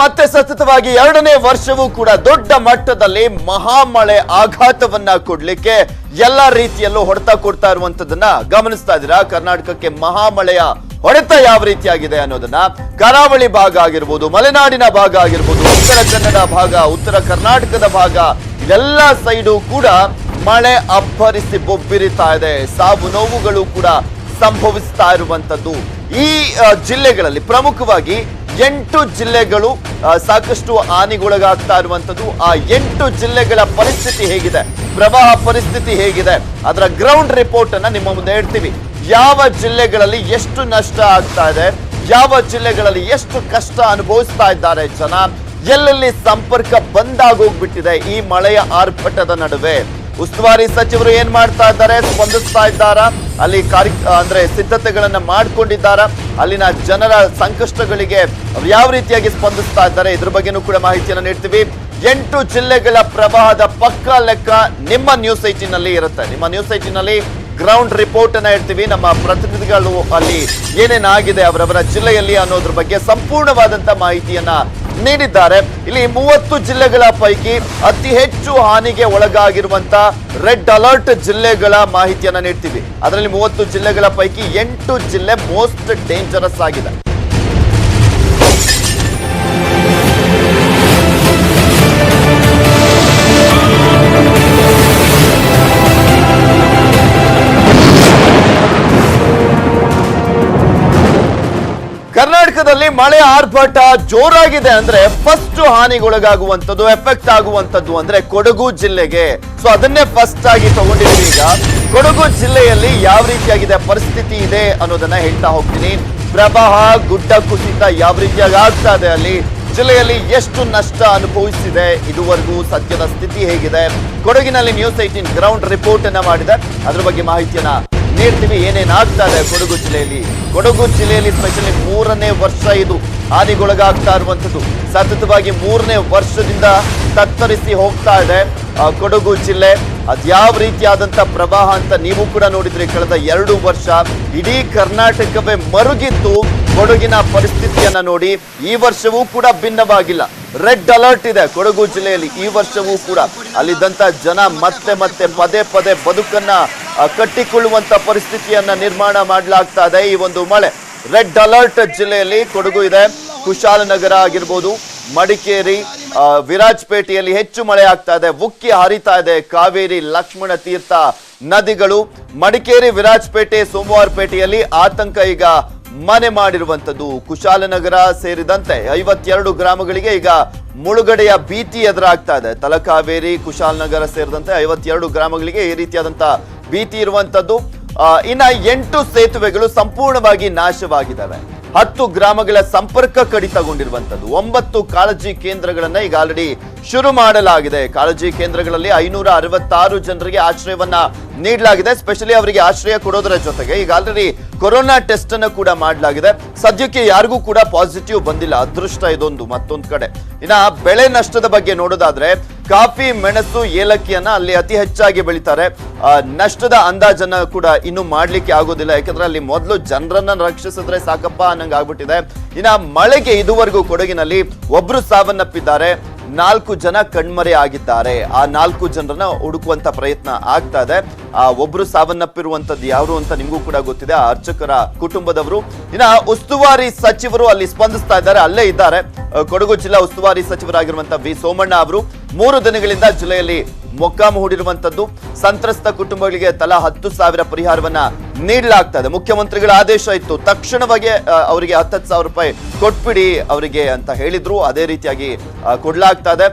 ಮತ್ತೆ ಸತತವಾಗಿ ಎರಡನೇ ವರ್ಷವೂ ಕೂಡ ದೊಡ್ಡ ಮಟ್ಟದಲ್ಲಿ ಮಹಾಮಳೆ ಆಘಾತವನ್ನ ಕೊಡ್ಲಿಕ್ಕೆ ಎಲ್ಲಾ ರೀತಿಯಲ್ಲೂ ಹೊಡೆತ ಕೊಡ್ತಾ ಇರುವಂತದನ್ನ ಗಮನಿಸ್ತಾ ಇದ್ದೀರಾ? ಕರ್ನಾಟಕಕ್ಕೆ ಮಹಾಮಳೆಯ ಹೊಡೆತ ಯಾವ ರೀತಿಯಾಗಿದೆ ಅನ್ನೋದನ್ನ? ಕರಾವಳಿ ಭಾಗ ಆಗಿರ್ಬೋದು, ಮಲೆನಾಡಿನ ಭಾಗ ಆಗಿರ್ಬೋದು, ಉತ್ತರ ಕನ್ನಡ ಭಾಗ, ಉತ್ತರ ಕರ್ನಾಟಕದ ಭಾಗ, ಇದೆಲ್ಲ ಸೈಡು ಕೂಡ ಮಳೆ ಅಬ್ಬರಿಸಿ ಬೊಬ್ಬಿರಿತಾ ಇದೆ. ಸಾವು ನೋವುಗಳು ಕೂಡ ಸಂಭವಿಸ್ತಾ ಇರುವಂತದ್ದು ಈ ಜಿಲ್ಲೆಗಳಲ್ಲಿ ಪ್ರಮುಖವಾಗಿ ಎಂಟು ಜಿಲ್ಲೆಗಳು ಸಾಕಷ್ಟು ಹಾನಿಗೊಳಗಾಗ್ತಾ ಇರುವಂತದ್ದು ಆ ಎಂಟು ಜಿಲ್ಲೆಗಳ ಪರಿಸ್ಥಿತಿ ಹೇಗಿದೆ? ಪ್ರವಾಹ ಪರಿಸ್ಥಿತಿ ಹೇಗಿದೆ? ಅದರ ಗ್ರೌಂಡ್ ರಿಪೋರ್ಟ್ ಅನ್ನ ನಿಮ್ಮ ಮುಂದೆ ಇಡ್ತೀವಿ ಯಾವ ಜಿಲ್ಲೆಗಳಲ್ಲಿ ಎಷ್ಟು ನಷ್ಟ ಆಗ್ತಾ ಇದೆ? ಯಾವ ಜಿಲ್ಲೆಗಳಲ್ಲಿ ಎಷ್ಟು ಕಷ್ಟ ಅನುಭವಿಸ್ತಾ ಇದ್ದಾರೆ ಜನ? ಎಲ್ಲೆಲ್ಲಿ ಸಂಪರ್ಕ ಬಂದಾಗೋಗ್ಬಿಟ್ಟಿದೆ ಈ ಮಳೆಯ ಆರ್ಭಟದ ನಡುವೆ? ಉಸ್ತುವಾರಿ ಸಚಿವರು ಏನ್ ಮಾಡ್ತಾ ಇದ್ದಾರೆ? ಸ್ಪಂದಿಸ್ತಾ ಇದ್ದಾರಾ? ಅಲ್ಲಿ ಕಾರ್ಯ ಅಂದ್ರೆ ಸಿದ್ಧತೆಗಳನ್ನ ಮಾಡ್ಕೊಂಡಿದ್ದಾರೆ? ಅಲ್ಲಿನ ಜನರ ಸಂಕಷ್ಟಗಳಿಗೆ ಯಾವ ರೀತಿಯಾಗಿ ಸ್ಪಂದಿಸ್ತಾ ಇದ್ದಾರೆ? ಇದ್ರ ಬಗ್ಗೆನೂ ಕೂಡ ಮಾಹಿತಿಯನ್ನು ನೀಡ್ತೀವಿ. ಎಂಟು ಜಿಲ್ಲೆಗಳ ಪ್ರವಾಹದ ಪಕ್ಕ ಲೆಕ್ಕ ನಿಮ್ಮ ನ್ಯೂಸ್ನಲ್ಲಿ ಇರುತ್ತೆ. ನಿಮ್ಮ ನ್ಯೂಸ್ನಲ್ಲಿ ಗ್ರೌಂಡ್ ರಿಪೋರ್ಟ್ ಅನ್ನ ಇಡ್ತೀವಿ ನಮ್ಮ ಪ್ರತಿನಿಧಿಗಳು ಅಲ್ಲಿ ಏನೇನಾಗಿದೆ, ಅವರವರ ಜಿಲ್ಲೆಯಲ್ಲಿ ಅನ್ನೋದ್ರ ಬಗ್ಗೆ ಸಂಪೂರ್ಣವಾದಂತ ಮಾಹಿತಿಯನ್ನ ನೀಡಿದ್ದಾರೆ. ಇಲ್ಲಿ ಮೂವತ್ತು ಜಿಲ್ಲೆಗಳ ಪೈಕಿ ಅತಿ ಹೆಚ್ಚು ಹಾನಿಗೆ ಒಳಗಾಗಿರುವಂತ ರೆಡ್ ಅಲರ್ಟ್ ಜಿಲ್ಲೆಗಳ ಮಾಹಿತಿಯನ್ನು ನೀಡ್ತೀವಿ. ಅದರಲ್ಲಿ ಮೂವತ್ತು ಜಿಲ್ಲೆಗಳ ಪೈಕಿ ಎಂಟು ಜಿಲ್ಲೆ ಮೋಸ್ಟ್ ಡೇಂಜರಸ್ ಆಗಿದೆ. ಮಳೆ ಆರ್ಭಟ ಜೋರಾಗಿದೆ ಅಂದ್ರೆ ಫಸ್ಟ್ ಹಾನಿಗೊಳಗಾಗುವಂಥದ್ದು ಎಫೆಕ್ಟ್ ಆಗುವಂತದ್ದು ಅಂದ್ರೆ ಕೊಡಗು ಜಿಲ್ಲೆಗೆ. ಸೊ ಅದನ್ನೇ ಫಸ್ಟ್ ಆಗಿ ತಗೊಂಡಿದ್ದೀವಿ ಈಗ. ಕೊಡಗು ಜಿಲ್ಲೆಯಲ್ಲಿ ಯಾವ ರೀತಿಯಾಗಿದೆ ಪರಿಸ್ಥಿತಿ ಇದೆ ಅನ್ನೋದನ್ನ ಹೇಳ್ತಾ ಹೋಗ್ತೀನಿ. ಪ್ರವಾಹ, ಗುಡ್ಡ ಕುಸಿತ ಯಾವ ರೀತಿಯಾಗಿ ಆಗ್ತಾ ಇದೆ ಅಲ್ಲಿ? ಜಿಲ್ಲೆಯಲ್ಲಿ ಎಷ್ಟು ನಷ್ಟ ಅನುಭವಿಸಿದೆ? ಇದುವರೆಗೂ ಸದ್ಯದ ಸ್ಥಿತಿ ಹೇಗಿದೆ? ಕೊಡಗಿನಲ್ಲಿ ನ್ಯೂಸ್ ಏಟೀನ್ ಗ್ರೌಂಡ್ ರಿಪೋರ್ಟ್ ಅನ್ನ ಮಾಡಿದೆ. ಅದ್ರ ಬಗ್ಗೆ ಮಾಹಿತಿಯನ್ನ ನೀಡ್ತೀವಿ ಏನೇನಾಗ್ತಾ ಇದೆ ಕೊಡಗು ಜಿಲ್ಲೆಯಲ್ಲಿ? ಕೊಡಗು ಜಿಲ್ಲೆಯಲ್ಲಿ ಸ್ಪೆಷಲಿ ಮೂರನೇ ವರ್ಷ ಇದು ಹಾನಿಗೊಳಗಾಗ್ತಾ ಇರುವಂಥದ್ದು. ಸತತವಾಗಿ ಮೂರನೇ ವರ್ಷದಿಂದ ತತ್ತರಿಸಿ ಹೋಗ್ತಾ ಇದೆ ಕೊಡಗು ಜಿಲ್ಲೆ. ಅದ್ಯಾವ ರೀತಿಯಾದಂತ ಪ್ರವಾಹ ಅಂತ ನೀವು ಕೂಡ ನೋಡಿದ್ರಿ ಕಳೆದ ಎರಡು ವರ್ಷ. ಇಡೀ ಕರ್ನಾಟಕವೇ ಮರುಗಿದ್ದು ಕೊಡಗಿನ ಪರಿಸ್ಥಿತಿಯನ್ನು ನೋಡಿ. ಈ ವರ್ಷವೂ ಕೂಡ ಭಿನ್ನವಾಗಿಲ್ಲ. ರೆಡ್ ಅಲರ್ಟ್ ಇದೆ. ಕೊಡಗು ಜಿಲ್ಲೆಯಲ್ಲಿ ಈ ವರ್ಷವೂ ಕೂಡ ಅಲ್ಲಿದ್ದಂತ ಜನ ಮತ್ತೆ ಮತ್ತೆ ಪದೇ ಪದೇ ಬದುಕನ್ನ ಕಟ್ಟಿಕೊಳ್ಳುವಂತ ಪರಿಸ್ಥಿತಿಯನ್ನ ನಿರ್ಮಾಣ ಮಾಡಲಾಗ್ತಾ ಇದೆ. ಈ ಒಂದು ಮಳೆ ರೆಡ್ ಅಲರ್ಟ್ ಜಿಲ್ಲೆಯಲ್ಲಿ ಕೊಡಗು ಇದೆ. ಕುಶಾಲನಗರ ಆಗಿರ್ಬೋದು, ಮಡಿಕೇರಿ ವಿರಾಜಪೇಟೆಯಲ್ಲಿ ಹೆಚ್ಚು ಮಳೆ ಆಗ್ತಾ ಇದೆ. ಉಕ್ಕಿ ಹರಿತಾ ಇದೆ. ಕಾವೇರಿ, ಲಕ್ಷ್ಮಣ ತೀರ್ಥ ನದಿಗಳು. ಮಡಿಕೇರಿ, ವಿರಾಜಪೇಟೆ, ಸೋಮವಾರಪೇಟೆಯಲ್ಲಿ ಆತಂಕ ಈಗ ಮನೆ ಮಾಡಿರುವಂತದ್ದು ಕುಶಾಲನಗರ ಸೇರಿದಂತೆ ಐವತ್ತೆರಡು ಗ್ರಾಮಗಳಿಗೆ ಈಗ ಮುಳುಗಡೆಯ ಭೀತಿ ಎದುರಾಗ್ತಾ ಇದೆ. ತಲಕಾವೇರಿ ಕುಶಾಲನಗರ ಸೇರಿದಂತೆ ಐವತ್ತೆರಡು ಗ್ರಾಮಗಳಿಗೆ ಈ ರೀತಿಯಾದಂತಹ ಭೀತಿ ಇರುವಂತದ್ದು ಆ, ಇನ್ನ ಎಂಟು ಸೇತುವೆಗಳು ಸಂಪೂರ್ಣವಾಗಿ ನಾಶವಾಗಿದ್ದಾವೆ. ಹತ್ತು ಗ್ರಾಮಗಳ ಸಂಪರ್ಕ ಕಡಿತಗೊಂಡಿರುವಂತದ್ದು ಒಂಬತ್ತು ಕಾಳಜಿ ಕೇಂದ್ರಗಳನ್ನ ಈಗ ಆಲ್ರೆಡಿ ಶುರು ಮಾಡಲಾಗಿದೆ. ಕಾಳಜಿ ಕೇಂದ್ರಗಳಲ್ಲಿ ಐನೂರ ಅರವತ್ತಾರು ಜನರಿಗೆ ಆಶ್ರಯವನ್ನ ನೀಡಲಾಗಿದೆ. ಸ್ಪೆಷಲಿ ಅವರಿಗೆ ಆಶ್ರಯ ಕೊಡೋದರ ಜೊತೆಗೆ ಈಗ ಆಲ್ರೆಡಿ ಕೊರೋನಾ ಟೆಸ್ಟ್ ಅನ್ನು ಕೂಡ ಮಾಡಲಾಗಿದೆ. ಸದ್ಯಕ್ಕೆ ಯಾರಿಗೂ ಕೂಡ ಪಾಸಿಟಿವ್ ಬಂದಿಲ್ಲ. ಅದೃಷ್ಟ ಇದೊಂದು ಮತ್ತೊಂದು ಕಡೆ. ಇನ್ನ ಬೆಳೆ ನಷ್ಟದ ಬಗ್ಗೆ ನೋಡೋದಾದ್ರೆ ಕಾಫಿ, ಮೆಣಸು, ಏಲಕ್ಕಿಯನ್ನ ಅಲ್ಲಿ ಅತಿ ಹೆಚ್ಚಾಗಿ ಬೆಳಿತಾರೆ. ನಷ್ಟದ ಅಂದಾಜನ್ನ ಕೂಡ ಇನ್ನು ಮಾಡ್ಲಿಕ್ಕೆ ಆಗೋದಿಲ್ಲ. ಯಾಕಂದ್ರೆ ಅಲ್ಲಿ ಮೊದಲು ಜನರನ್ನ ರಕ್ಷಿಸಿದ್ರೆ ಸಾಕಪ್ಪ ಅನ್ನಂಗೆ ಆಗ್ಬಿಟ್ಟಿದೆ ಇನ್ನ ಮಳೆಗೆ ಇದುವರೆಗೂ ಕೊಡಗಿನಲ್ಲಿ ಒಬ್ರು ಸಾವನ್ನಪ್ಪಿದ್ದಾರೆ. ನಾಲ್ಕು ಜನ ಕಣ್ಮರೆ ಆಗಿದ್ದಾರೆ. ಆ ನಾಲ್ಕು ಜನರನ್ನ ಹುಡುಕುವಂತ ಪ್ರಯತ್ನ ಆಗ್ತಾ ಇದೆ. ಆ ಒಬ್ರು ಸಾವನ್ನಪ್ಪಿರುವಂತದ್ದು ಯಾರು ಅಂತ ನಿಮಗೂ ಕೂಡ ಗೊತ್ತಿದೆ. ಆ ಅರ್ಚಕರ ಕುಟುಂಬದವರು. ಇನ್ನ ಉಸ್ತುವಾರಿ ಸಚಿವರು ಅಲ್ಲಿ ಸ್ಪಂದಿಸ್ತಾ ಇದ್ದಾರೆ. ಅಲ್ಲೇ ಇದ್ದಾರೆ. ಕೊಡಗು ಜಿಲ್ಲಾ ಉಸ್ತುವಾರಿ ಸಚಿವರಾಗಿರುವಂತಹ ವಿ ಸೋಮಣ್ಣ ಅವರು. ಮೂರು ದಿನಗಳಿಂದ ಜಿಲ್ಲೆಯಲ್ಲಿ ಮೊಕ್ಕಾಮು ಹೂಡಿರುವಂತದ್ದು ಸಂತ್ರಸ್ತ ಕುಟುಂಬಗಳಿಗೆ ತಲಾ ಹತ್ತು ಸಾವಿರ ಪರಿಹಾರವನ್ನ ನೀಡಲಾಗ್ತದೆ. ಮುಖ್ಯಮಂತ್ರಿಗಳ ಆದೇಶ ಇತ್ತು. ತಕ್ಷಣವಾಗಿ ಅವರಿಗೆ ಹತ್ತತ್ತು ಸಾವಿರ ರೂಪಾಯಿ ಕೊಟ್ಬಿಡಿ ಅವರಿಗೆ ಅಂತ ಹೇಳಿದ್ರು. ಅದೇ ರೀತಿಯಾಗಿ ಕೊಡ್ಲಾಗ್ತಾ ಇದೆ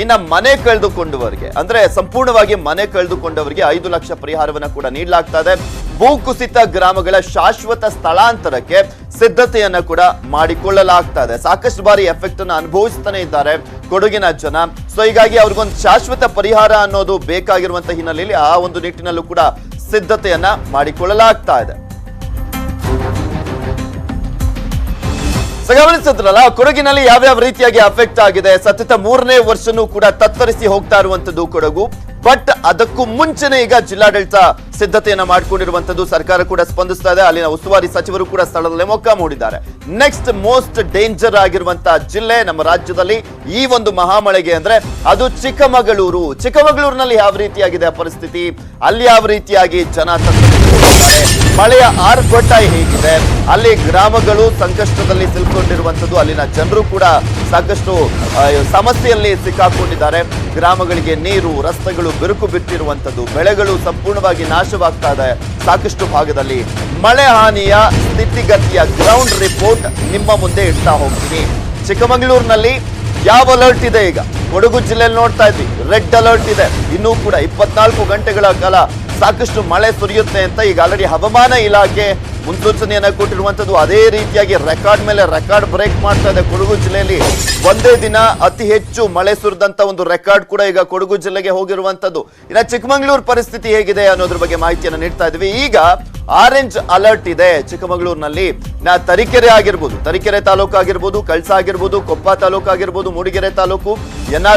ಇನ್ನ ಮನೆ ಕಳೆದುಕೊಂಡವರಿಗೆ, ಅಂದ್ರೆ ಸಂಪೂರ್ಣವಾಗಿ ಮನೆ ಕಳೆದುಕೊಂಡವರಿಗೆ ಐದು ಲಕ್ಷ ಪರಿಹಾರವನ್ನ ಕೂಡ ನೀಡಲಾಗ್ತಾ ಇದೆ ಭೂಕುಸಿತ ಗ್ರಾಮಗಳ ಶಾಶ್ವತ ಸ್ಥಳಾಂತರಕ್ಕೆ ಸಿದ್ಧತೆಯನ್ನ ಕೂಡ ಮಾಡಿಕೊಳ್ಳಲಾಗ್ತಾ ಇದೆ ಸಾಕಷ್ಟು ಬಾರಿ ಎಫೆಕ್ಟ್ ಅನ್ನು ಅನುಭವಿಸ್ತಾನೆ ಇದ್ದಾರೆ ಕೊಡಗಿನ ಜನ. ಸೊ ಹೀಗಾಗಿ ಅವ್ರಿಗೊಂದು ಶಾಶ್ವತ ಪರಿಹಾರ ಅನ್ನೋದು ಬೇಕಾಗಿರುವಂತಹ ಹಿನ್ನೆಲೆಯಲ್ಲಿ ಆ ಒಂದು ನಿಟ್ಟಿನಲ್ಲೂ ಕೂಡ ಸಿದ್ಧತೆಯನ್ನ ಮಾಡಿಕೊಳ್ಳಲಾಗ್ತಾ ಇದೆ. ಗಮನಿಸಿದ್ರಲ್ಲ, ಕೊಡಗಿನಲ್ಲಿ ಯಾವ್ಯಾವ ರೀತಿಯಾಗಿ ಅಫೆಕ್ಟ್ ಆಗಿದೆ? ಸತತ ಮೂರನೇ ವರ್ಷನೂ ಕೂಡ ತತ್ತರಿಸಿ ಹೋಗ್ತಾ ಇರುವಂತದ್ದು ಕೊಡಗು. ಬಟ್ ಅದಕ್ಕೂ ಮುಂಚೆನೆ ಈಗ ಜಿಲ್ಲಾಡಳಿತ ಸಿದ್ಧತೆಯನ್ನ ಮಾಡಿಕೊಂಡಿರುವಂತದ್ದು ಸರ್ಕಾರ ಕೂಡ ಸ್ಪಂದಿಸ್ತಾ ಇದೆ. ಅಲ್ಲಿನ ಉಸ್ತುವಾರಿ ಸಚಿವರು ಕೂಡ ಸ್ಥಳದಲ್ಲೇ ಮೊಕ್ಕ ಮೂಡಿದ್ದಾರೆ. ನೆಕ್ಸ್ಟ್ ಮೋಸ್ಟ್ ಡೇಂಜರ್ ಆಗಿರುವಂತಹ ಜಿಲ್ಲೆ ನಮ್ಮ ರಾಜ್ಯದಲ್ಲಿ ಈ ಒಂದು ಮಹಾಮಳೆಗೆ ಅಂದ್ರೆ ಅದು ಚಿಕ್ಕಮಗಳೂರು. ಚಿಕ್ಕಮಗಳೂರಿನಲ್ಲಿ ಯಾವ ರೀತಿಯಾಗಿದೆ ಆ ಪರಿಸ್ಥಿತಿ? ಅಲ್ಲಿ ಯಾವ ರೀತಿಯಾಗಿ ಜನ ಮಳೆಯ ಆರ್ಭಟ ಹೇಗಿದೆ? ಅಲ್ಲಿ ಗ್ರಾಮಗಳು ಸಂಕಷ್ಟದಲ್ಲಿ ಸಿಲ್ಕೊಂಡಿರುವಂತದ್ದು ಅಲ್ಲಿನ ಜನರು ಕೂಡ ಸಾಕಷ್ಟು ಸಮಸ್ಯೆಯಲ್ಲಿ ಸಿಕ್ಕಾಕೊಂಡಿದ್ದಾರೆ. ಗ್ರಾಮಗಳಿಗೆ ನೀರು, ರಸ್ತೆಗಳು ಬಿರುಕು ಬಿಟ್ಟಿರುವಂತದ್ದು, ಬೆಳೆಗಳು ಸಂಪೂರ್ಣವಾಗಿ ನಾಶವಾಗ್ತಾ ಇದೆ ಸಾಕಷ್ಟು ಭಾಗದಲ್ಲಿ ಮಳೆ ಹಾನಿಯ ಸ್ಥಿತಿಗತಿಯ ಗ್ರೌಂಡ್ ರಿಪೋರ್ಟ್ ನಿಮ್ಮ ಮುಂದೆ ಇಡ್ತಾ ಹೋಗ್ತೀನಿ. ಚಿಕ್ಕಮಗಳೂರಿನಲ್ಲಿ ಯಾವ ಅಲರ್ಟ್ ಇದೆ ಈಗ? ಕೊಡಗು ಜಿಲ್ಲೆಯಲ್ಲಿ ನೋಡ್ತಾ ಇದ್ವಿ. ರೆಡ್ ಅಲರ್ಟ್ ಇದೆ. ಇನ್ನೂ ಕೂಡ ಇಪ್ಪತ್ನಾಲ್ಕು ಗಂಟೆಗಳ ಕಾಲ ಸಾಕಷ್ಟು ಮಳೆ ಸುರಿಯುತ್ತೆ ಅಂತ ಈಗ ಆಲ್ರೆಡಿ ಹವಾಮಾನ ಇಲಾಖೆ ಮುನ್ಸೂಚನೆಯನ್ನ ಕೊಟ್ಟಿರುವಂತದ್ದು ಅದೇ ರೀತಿಯಾಗಿ ರೆಕಾರ್ಡ್ ಮೇಲೆ ರೆಕಾರ್ಡ್ ಬ್ರೇಕ್ ಮಾಡ್ತಾ ಇದೆ ಕೊಡಗು ಜಿಲ್ಲೆಯಲ್ಲಿ. ಒಂದೇ ದಿನ ಅತಿ ಹೆಚ್ಚು ಮಳೆ ಸುರಿದಂತ ಒಂದು ರೆಕಾರ್ಡ್ ಕೂಡ ಈಗ ಕೊಡಗು ಜಿಲ್ಲೆಗೆ ಹೋಗಿರುವಂತದ್ದು. ಇನ್ನು ಚಿಕ್ಕಮಗಳೂರು ಪರಿಸ್ಥಿತಿ ಹೇಗಿದೆ ಅನ್ನೋದ್ರ ಬಗ್ಗೆ ಮಾಹಿತಿಯನ್ನು ನೀಡ್ತಾ ಇದ್ವಿ. ಈಗ ಆರೆಂಜ್ ಅಲರ್ಟ್ ಇದೆ ಚಿಕ್ಕಮಗಳೂರಿನಲ್ಲಿ. ನಾ ತರೀಕೆರೆ ಆಗಿರ್ಬೋದು, ತರೀಕೆರೆ ತಾಲೂಕು ಆಗಿರ್ಬೋದು, ಕಳ್ಸ ಆಗಿರ್ಬೋದು, ಕೊಪ್ಪ ತಾಲೂಕು ಆಗಿರ್ಬೋದು, ಮೂಡಿಗೆರೆ ತಾಲೂಕು ಎನ್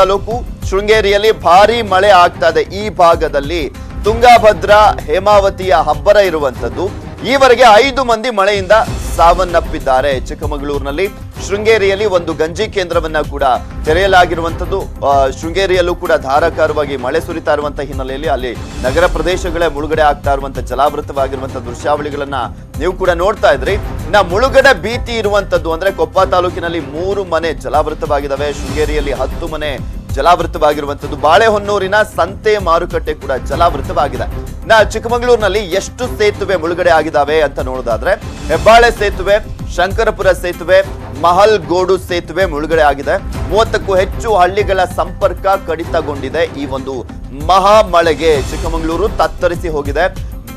ತಾಲೂಕು, ಶೃಂಗೇರಿಯಲ್ಲಿ ಭಾರಿ ಮಳೆ ಆಗ್ತಾ ಇದೆ ಈ ಭಾಗದಲ್ಲಿ. ತುಂಗಾಭದ್ರಾ, ಹೇಮಾವತಿಯ ಹಬ್ಬರ ಇರುವಂತದ್ದು. ಈವರೆಗೆ ಐದು ಮಂದಿ ಮಳೆಯಿಂದ ಸಾವನ್ನಪ್ಪಿದ್ದಾರೆ. ಚಿಕ್ಕಮಗಳೂರಿನಲ್ಲಿ ಶೃಂಗೇರಿಯಲ್ಲಿ ಒಂದು ಗಂಜಿ ಕೇಂದ್ರವನ್ನ ಕೂಡ ತೆರೆಯಲಾಗಿರುವಂತದ್ದು ಆ, ಶೃಂಗೇರಿಯಲ್ಲೂ ಕೂಡ ಧಾರಾಕಾರವಾಗಿ ಮಳೆ ಸುರಿತಾ ಇರುವಂತಹ ಹಿನ್ನೆಲೆಯಲ್ಲಿ ಅಲ್ಲಿ ನಗರ ಪ್ರದೇಶಗಳೇ ಮುಳುಗಡೆ ಆಗ್ತಾ ಇರುವಂತಹ ಜಲಾವೃತವಾಗಿರುವಂತಹ ದೃಶ್ಯಾವಳಿಗಳನ್ನ ನೀವು ಕೂಡ ನೋಡ್ತಾ ಇದ್ರಿ. ಇನ್ನ ಮುಳುಗಡೆ ಭೀತಿ ಇರುವಂತದ್ದು ಅಂದ್ರೆ ಕೊಪ್ಪ ತಾಲೂಕಿನಲ್ಲಿ ಮೂರು ಮನೆ ಜಲಾವೃತವಾಗಿದ್ದಾವೆ. ಶೃಂಗೇರಿಯಲ್ಲಿ ಹತ್ತು ಮನೆ ಜಲಾವೃತವಾಗಿರುವಂತದ್ದು ಬಾಳೆಹೊನ್ನೂರಿನ ಸಂತೆ ಮಾರುಕಟ್ಟೆ ಕೂಡ ಜಲಾವೃತವಾಗಿದೆ. ನಾ ಚಿಕ್ಕಮಗಳೂರಿನಲ್ಲಿ ಎಷ್ಟು ಸೇತುವೆ ಮುಳುಗಡೆ ಆಗಿದಾವೆ ಅಂತ ನೋಡೋದಾದ್ರೆ, ಹೆಬ್ಬಾಳೆ ಸೇತುವೆ, ಶಂಕರಪುರ ಸೇತುವೆ ಮಹಲ್ ಗೋಡು ಸೇತುವೆ ಮುಳುಗಡೆ ಆಗಿದೆ. ಮೂವತ್ತಕ್ಕೂ ಹೆಚ್ಚು ಹಳ್ಳಿಗಳ ಸಂಪರ್ಕ ಕಡಿತಗೊಂಡಿದೆ ಈ ಒಂದು ಮಹಾ ಮಳೆಗೆ ಚಿಕ್ಕಮಗಳೂರು ತತ್ತರಿಸಿ ಹೋಗಿದೆ.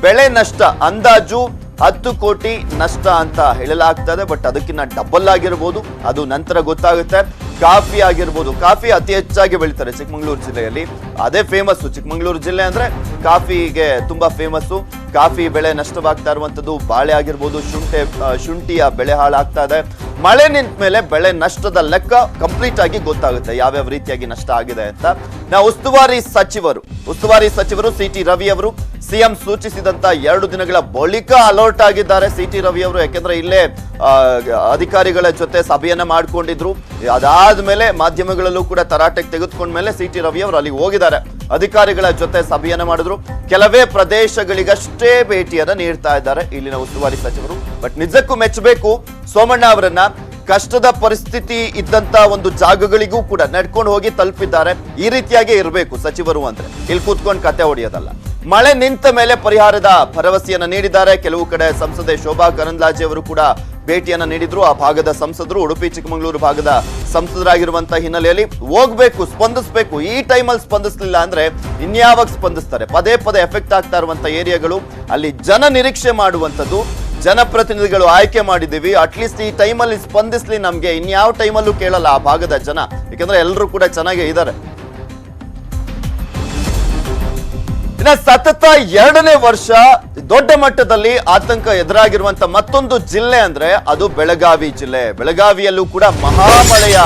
ಬೆಳೆ ನಷ್ಟ, ಅಂದಾಜು ಹತ್ತು ಕೋಟಿ ನಷ್ಟ ಅಂತ ಹೇಳಲಾಗ್ತದೆ ಬಟ್ ಅದಕ್ಕಿಂತ ಡಬಲ್ ಆಗಿರ್ಬೋದು. ಅದು ನಂತರ ಗೊತ್ತಾಗುತ್ತೆ. ಕಾಫಿ ಆಗಿರ್ಬೋದು, ಕಾಫಿ ಅತಿ ಹೆಚ್ಚಾಗಿ ಬೆಳೀತಾರೆ ಚಿಕ್ಕಮಗಳೂರು ಜಿಲ್ಲೆಯಲ್ಲಿ. ಅದೇ ಫೇಮಸ್ಸು ಚಿಕ್ಕಮಗಳೂರು ಜಿಲ್ಲೆ ಅಂದರೆ ಕಾಫಿಗೆ ತುಂಬ ಫೇಮಸ್ಸು ಕಾಫಿ ಬೆಳೆ ನಷ್ಟವಾಗ್ತಾ ಇರುವಂಥದ್ದು, ಬಾಳೆ ಆಗಿರ್ಬೋದು, ಶುಂಠಿ ಶುಂಠಿಯ ಬೆಳೆ ಹಾಳಾಗ್ತಾ ಇದೆ. ಮಳೆ ನಿಂತ ಮೇಲೆ ಬೆಳೆ ನಷ್ಟದ ಲೆಕ್ಕ ಕಂಪ್ಲೀಟ್ ಆಗಿ ಗೊತ್ತಾಗುತ್ತೆ, ಯಾವ್ಯಾವ ರೀತಿಯಾಗಿ ನಷ್ಟ ಆಗಿದೆ ಅಂತ. ನಾವು ಉಸ್ತುವಾರಿ ಸಚಿವರು ಉಸ್ತುವಾರಿ ಸಚಿವರು ಸಿ ಟಿ ರವಿ ಅವರು ಸಿಎಂ ಸೂಚಿಸಿದಂತ ಎರಡು ದಿನಗಳ ಬಳಿಕ ಅಲರ್ಟ್ ಆಗಿದ್ದಾರೆ ಸಿ ಟಿ ರವಿ ಅವರು. ಯಾಕೆಂದ್ರೆ ಇಲ್ಲೇ ಅಧಿಕಾರಿಗಳ ಜೊತೆ ಸಭೆಯನ್ನ ಮಾಡ್ಕೊಂಡಿದ್ರು. ಅದಾದ್ಮೇಲೆ ಮಾಧ್ಯಮಗಳಲ್ಲೂ ಕೂಡ ತರಾಟೆಗೆ ತೆಗೆದುಕೊಂಡ್ಮೇಲೆ ಸಿ ಟಿ ರವಿ ಅವರು ಅಲ್ಲಿಗೆ ಹೋಗಿದ್ದಾರೆ. ಅಧಿಕಾರಿಗಳ ಜೊತೆ ಸಭೆಯನ್ನ ಮಾಡಿದ್ರು. ಕೆಲವೇ ಪ್ರದೇಶಗಳಿಗಷ್ಟೇ ಭೇಟಿಯನ್ನ ನೀಡ್ತಾ ಇದ್ದಾರೆ. ಇಲ್ಲಿನ ಉಸ್ತುವಾರಿ ಸಚಿವರು. ಬಟ್ ನಿಜಕ್ಕೂ ಮೆಚ್ಚಬೇಕು ಸೋಮಣ್ಣ ಅವರನ್ನ. ಕಷ್ಟದ ಪರಿಸ್ಥಿತಿ ಇದ್ದಂತ ಒಂದು ಜಾಗಗಳಿಗೂ ಕೂಡ ನಡ್ಕೊಂಡು ಹೋಗಿ ತಲುಪಿದ್ದಾರೆ. ಈ ರೀತಿಯಾಗಿ ಇರಬೇಕು ಸಚಿವರು ಅಂದ್ರೆ. ಇಲ್ಲಿ ಕೂತ್ಕೊಂಡು ಕತೆ ಹೊಡೆಯೋದಲ್ಲ. ಮಳೆ ನಿಂತ ಮೇಲೆ ಪರಿಹಾರದ ಭರವಸೆಯನ್ನ ನೀಡಿದ್ದಾರೆ. ಕೆಲವು ಕಡೆ ಸಂಸದೆ ಶೋಭಾ ಕರಂದ್ಲಾಜೆ ಅವರು ಕೂಡ ಭೇಟಿಯನ್ನ ನೀಡಿದ್ರು. ಆ ಭಾಗದ ಸಂಸದರು ಉಡುಪಿ, ಚಿಕ್ಕಮಗಳೂರು ಭಾಗದ ಸಂಸದರಾಗಿರುವಂತಹ ಹಿನ್ನೆಲೆಯಲ್ಲಿ ಹೋಗ್ಬೇಕು, ಸ್ಪಂದಿಸಬೇಕು. ಈ ಟೈಮಲ್ಲಿ ಸ್ಪಂದಿಸಲಿಲ್ಲ ಅಂದ್ರೆ ಇನ್ಯಾವಾಗ ಸ್ಪಂದಿಸ್ತಾರೆ? ಪದೇ ಪದೇ ಎಫೆಕ್ಟ್ ಆಗ್ತಾ ಇರುವಂತ ಏರಿಯಾಗಳು, ಅಲ್ಲಿ ಜನ ನಿರೀಕ್ಷೆ ಮಾಡುವಂಥದ್ದು, ಜನಪ್ರತಿನಿಧಿಗಳು ಆಯ್ಕೆ ಮಾಡಿದ್ದೀವಿ. ಅಟ್ಲೀಸ್ಟ್ ಈ ಟೈಮಲ್ಲಿ ಸ್ಪಂದಿಸ್ಲಿ ನಮ್ಗೆ. ಇನ್ಯಾವ ಟೈಮಲ್ಲೂ ಕೇಳಲ್ಲ ಆ ಭಾಗದ ಜನ. ಯಾಕಂದ್ರೆ ಎಲ್ಲರೂ ಕೂಡ ಚೆನ್ನಾಗೇ ಇದ್ದಾರೆ. ಇನ್ನ ಸತತ ಎರಡನೇ ವರ್ಷ ದೊಡ್ಡ ಮಟ್ಟದಲ್ಲಿ ಆತಂಕ ಎದುರಾಗಿರುವಂತ ಮತ್ತೊಂದು ಜಿಲ್ಲೆ ಅಂದ್ರೆ ಅದು ಬೆಳಗಾವಿ ಜಿಲ್ಲೆ. ಬೆಳಗಾವಿಯಲ್ಲೂ ಕೂಡ ಮಹಾಮಳೆಯ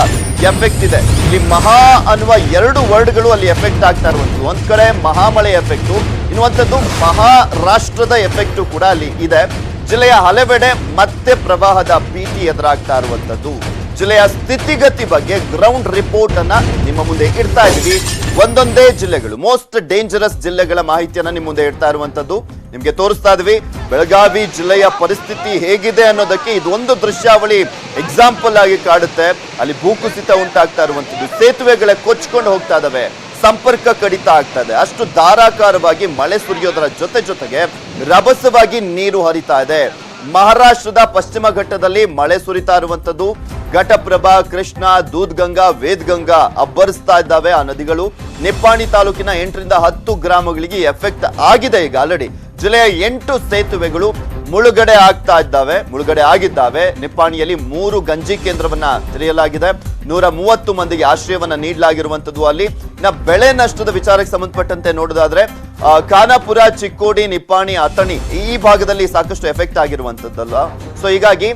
ಎಫೆಕ್ಟ್ ಇದೆ. ಇಲ್ಲಿ ಮಹಾ ಅನ್ನುವ ಎರಡು ವರ್ಡ್ಗಳು ಅಲ್ಲಿ ಎಫೆಕ್ಟ್ ಆಗ್ತಾ ಇರುವಂತದ್ದು ಒಂದ್ ಕಡೆ ಮಹಾಮಳೆ ಎಫೆಕ್ಟು ಇನ್ನುವಂಥದ್ದು ಮಹಾರಾಷ್ಟ್ರದ ಎಫೆಕ್ಟು ಕೂಡ ಅಲ್ಲಿ ಇದೆ. ಜಿಲ್ಲೆಯ ಹಲವೆಡೆ ಮತ್ತೆ ಪ್ರವಾಹದ ಭೀತಿ ಎದುರಾಗ್ತಾ ಇರುವಂಥದ್ದು. ಜಿಲ್ಲೆಯ ಸ್ಥಿತಿಗತಿ ಬಗ್ಗೆ ಗ್ರೌಂಡ್ ರಿಪೋರ್ಟ್ ಅನ್ನ ಮುಂದೆ ಇಡ್ತಾ ಇದ್ದೀವಿ. ಒಂದೊಂದೇ ಜಿಲ್ಲೆಗಳು ಮೋಸ್ಟ್ ಡೇಂಜರಸ್ ಜಿಲ್ಲೆಗಳ ಮಾಹಿತಿಯನ್ನ ನಿಮ್ಮ ಮುಂದೆ ಇಡ್ತಾ ಇರುವಂತದ್ದು ನಿಮ್ಗೆ ತೋರಿಸ್ತಾ ಇದೀವಿ. ಬೆಳಗಾವಿ ಜಿಲ್ಲೆಯ ಪರಿಸ್ಥಿತಿ ಹೇಗಿದೆ ಅನ್ನೋದಕ್ಕೆ ಇದೊಂದು ದೃಶ್ಯಾವಳಿ ಎಕ್ಸಾಂಪಲ್ ಆಗಿ ಕಾಡುತ್ತೆ. ಅಲ್ಲಿ ಭೂಕುಸಿತ ಉಂಟಾಗ್ತಾ ಇರುವಂತದ್ದು, ಸೇತುವೆಗಳೇ ಕೊಚ್ಕೊಂಡು ಹೋಗ್ತಾ ಇದಾವೆ. ಸಂಪರ್ಕ ಕಡಿತ ಆಗ್ತಾ ಇದೆ. ಅಷ್ಟು ಧಾರಾಕಾರವಾಗಿ ಮಳೆ ಸುರಿಯೋದರ ಜೊತೆ ಜೊತೆಗೆ ರಭಸವಾಗಿ ನೀರು ಹರಿತಾ ಇದೆ. ಮಹಾರಾಷ್ಟ್ರದ ಪಶ್ಚಿಮ ಘಟ್ಟದಲ್ಲಿ ಮಳೆ ಸುರಿತಾ ಇರುವಂಥದ್ದು. ಘಟಪ್ರಭಾ, ಕೃಷ್ಣ, ದೂದ್ಗಂಗಾ, ವೇದ್ಗಂಗಾ ಅಬ್ಬರಿಸ್ತಾ ಇದ್ದಾವೆ ಆ ನದಿಗಳು. ನಿಪ್ಪಾಣಿ ತಾಲೂಕಿನ ಎಂಟರಿಂದ ಹತ್ತು ಗ್ರಾಮಗಳಿಗೆ ಎಫೆಕ್ಟ್ ಆಗಿದೆ ಈಗ ಆಲ್ರೆಡಿ. ಜಿಲ್ಲೆಯ ಎಂಟು ಸೇತುವೆಗಳು ಮುಳುಗಡೆ ಆಗ್ತಾ ಇದ್ದಾವೆ, ಮುಳುಗಡೆ ಆಗಿದ್ದಾವೆ. ನಿಪ್ಪಾಣಿಯಲ್ಲಿ ಮೂರು ಗಂಜಿ ಕೇಂದ್ರವನ್ನ ತೆರೆಯಲಾಗಿದೆ. ನೂರ ಮೂವತ್ತು ಮಂದಿಗೆ ಆಶ್ರಯವನ್ನ ನೀಡಲಾಗಿರುವಂತದ್ದು ಅಲ್ಲಿ. ಬೆಳೆ ನಷ್ಟದ ವಿಚಾರಕ್ಕೆ ಸಂಬಂಧಪಟ್ಟಂತೆ ನೋಡೋದಾದ್ರೆ ಖಾನಾಪುರ ಚಿಕ್ಕೋಡಿ ನಿಪ್ಪಾಣಿ ಅಥಣಿ ಈ ಭಾಗದಲ್ಲಿ ಸಾಕಷ್ಟು ಎಫೆಕ್ಟ್ ಆಗಿರುವಂತದ್ದಲ್ಲ. ಸೊ ಹೀಗಾಗಿ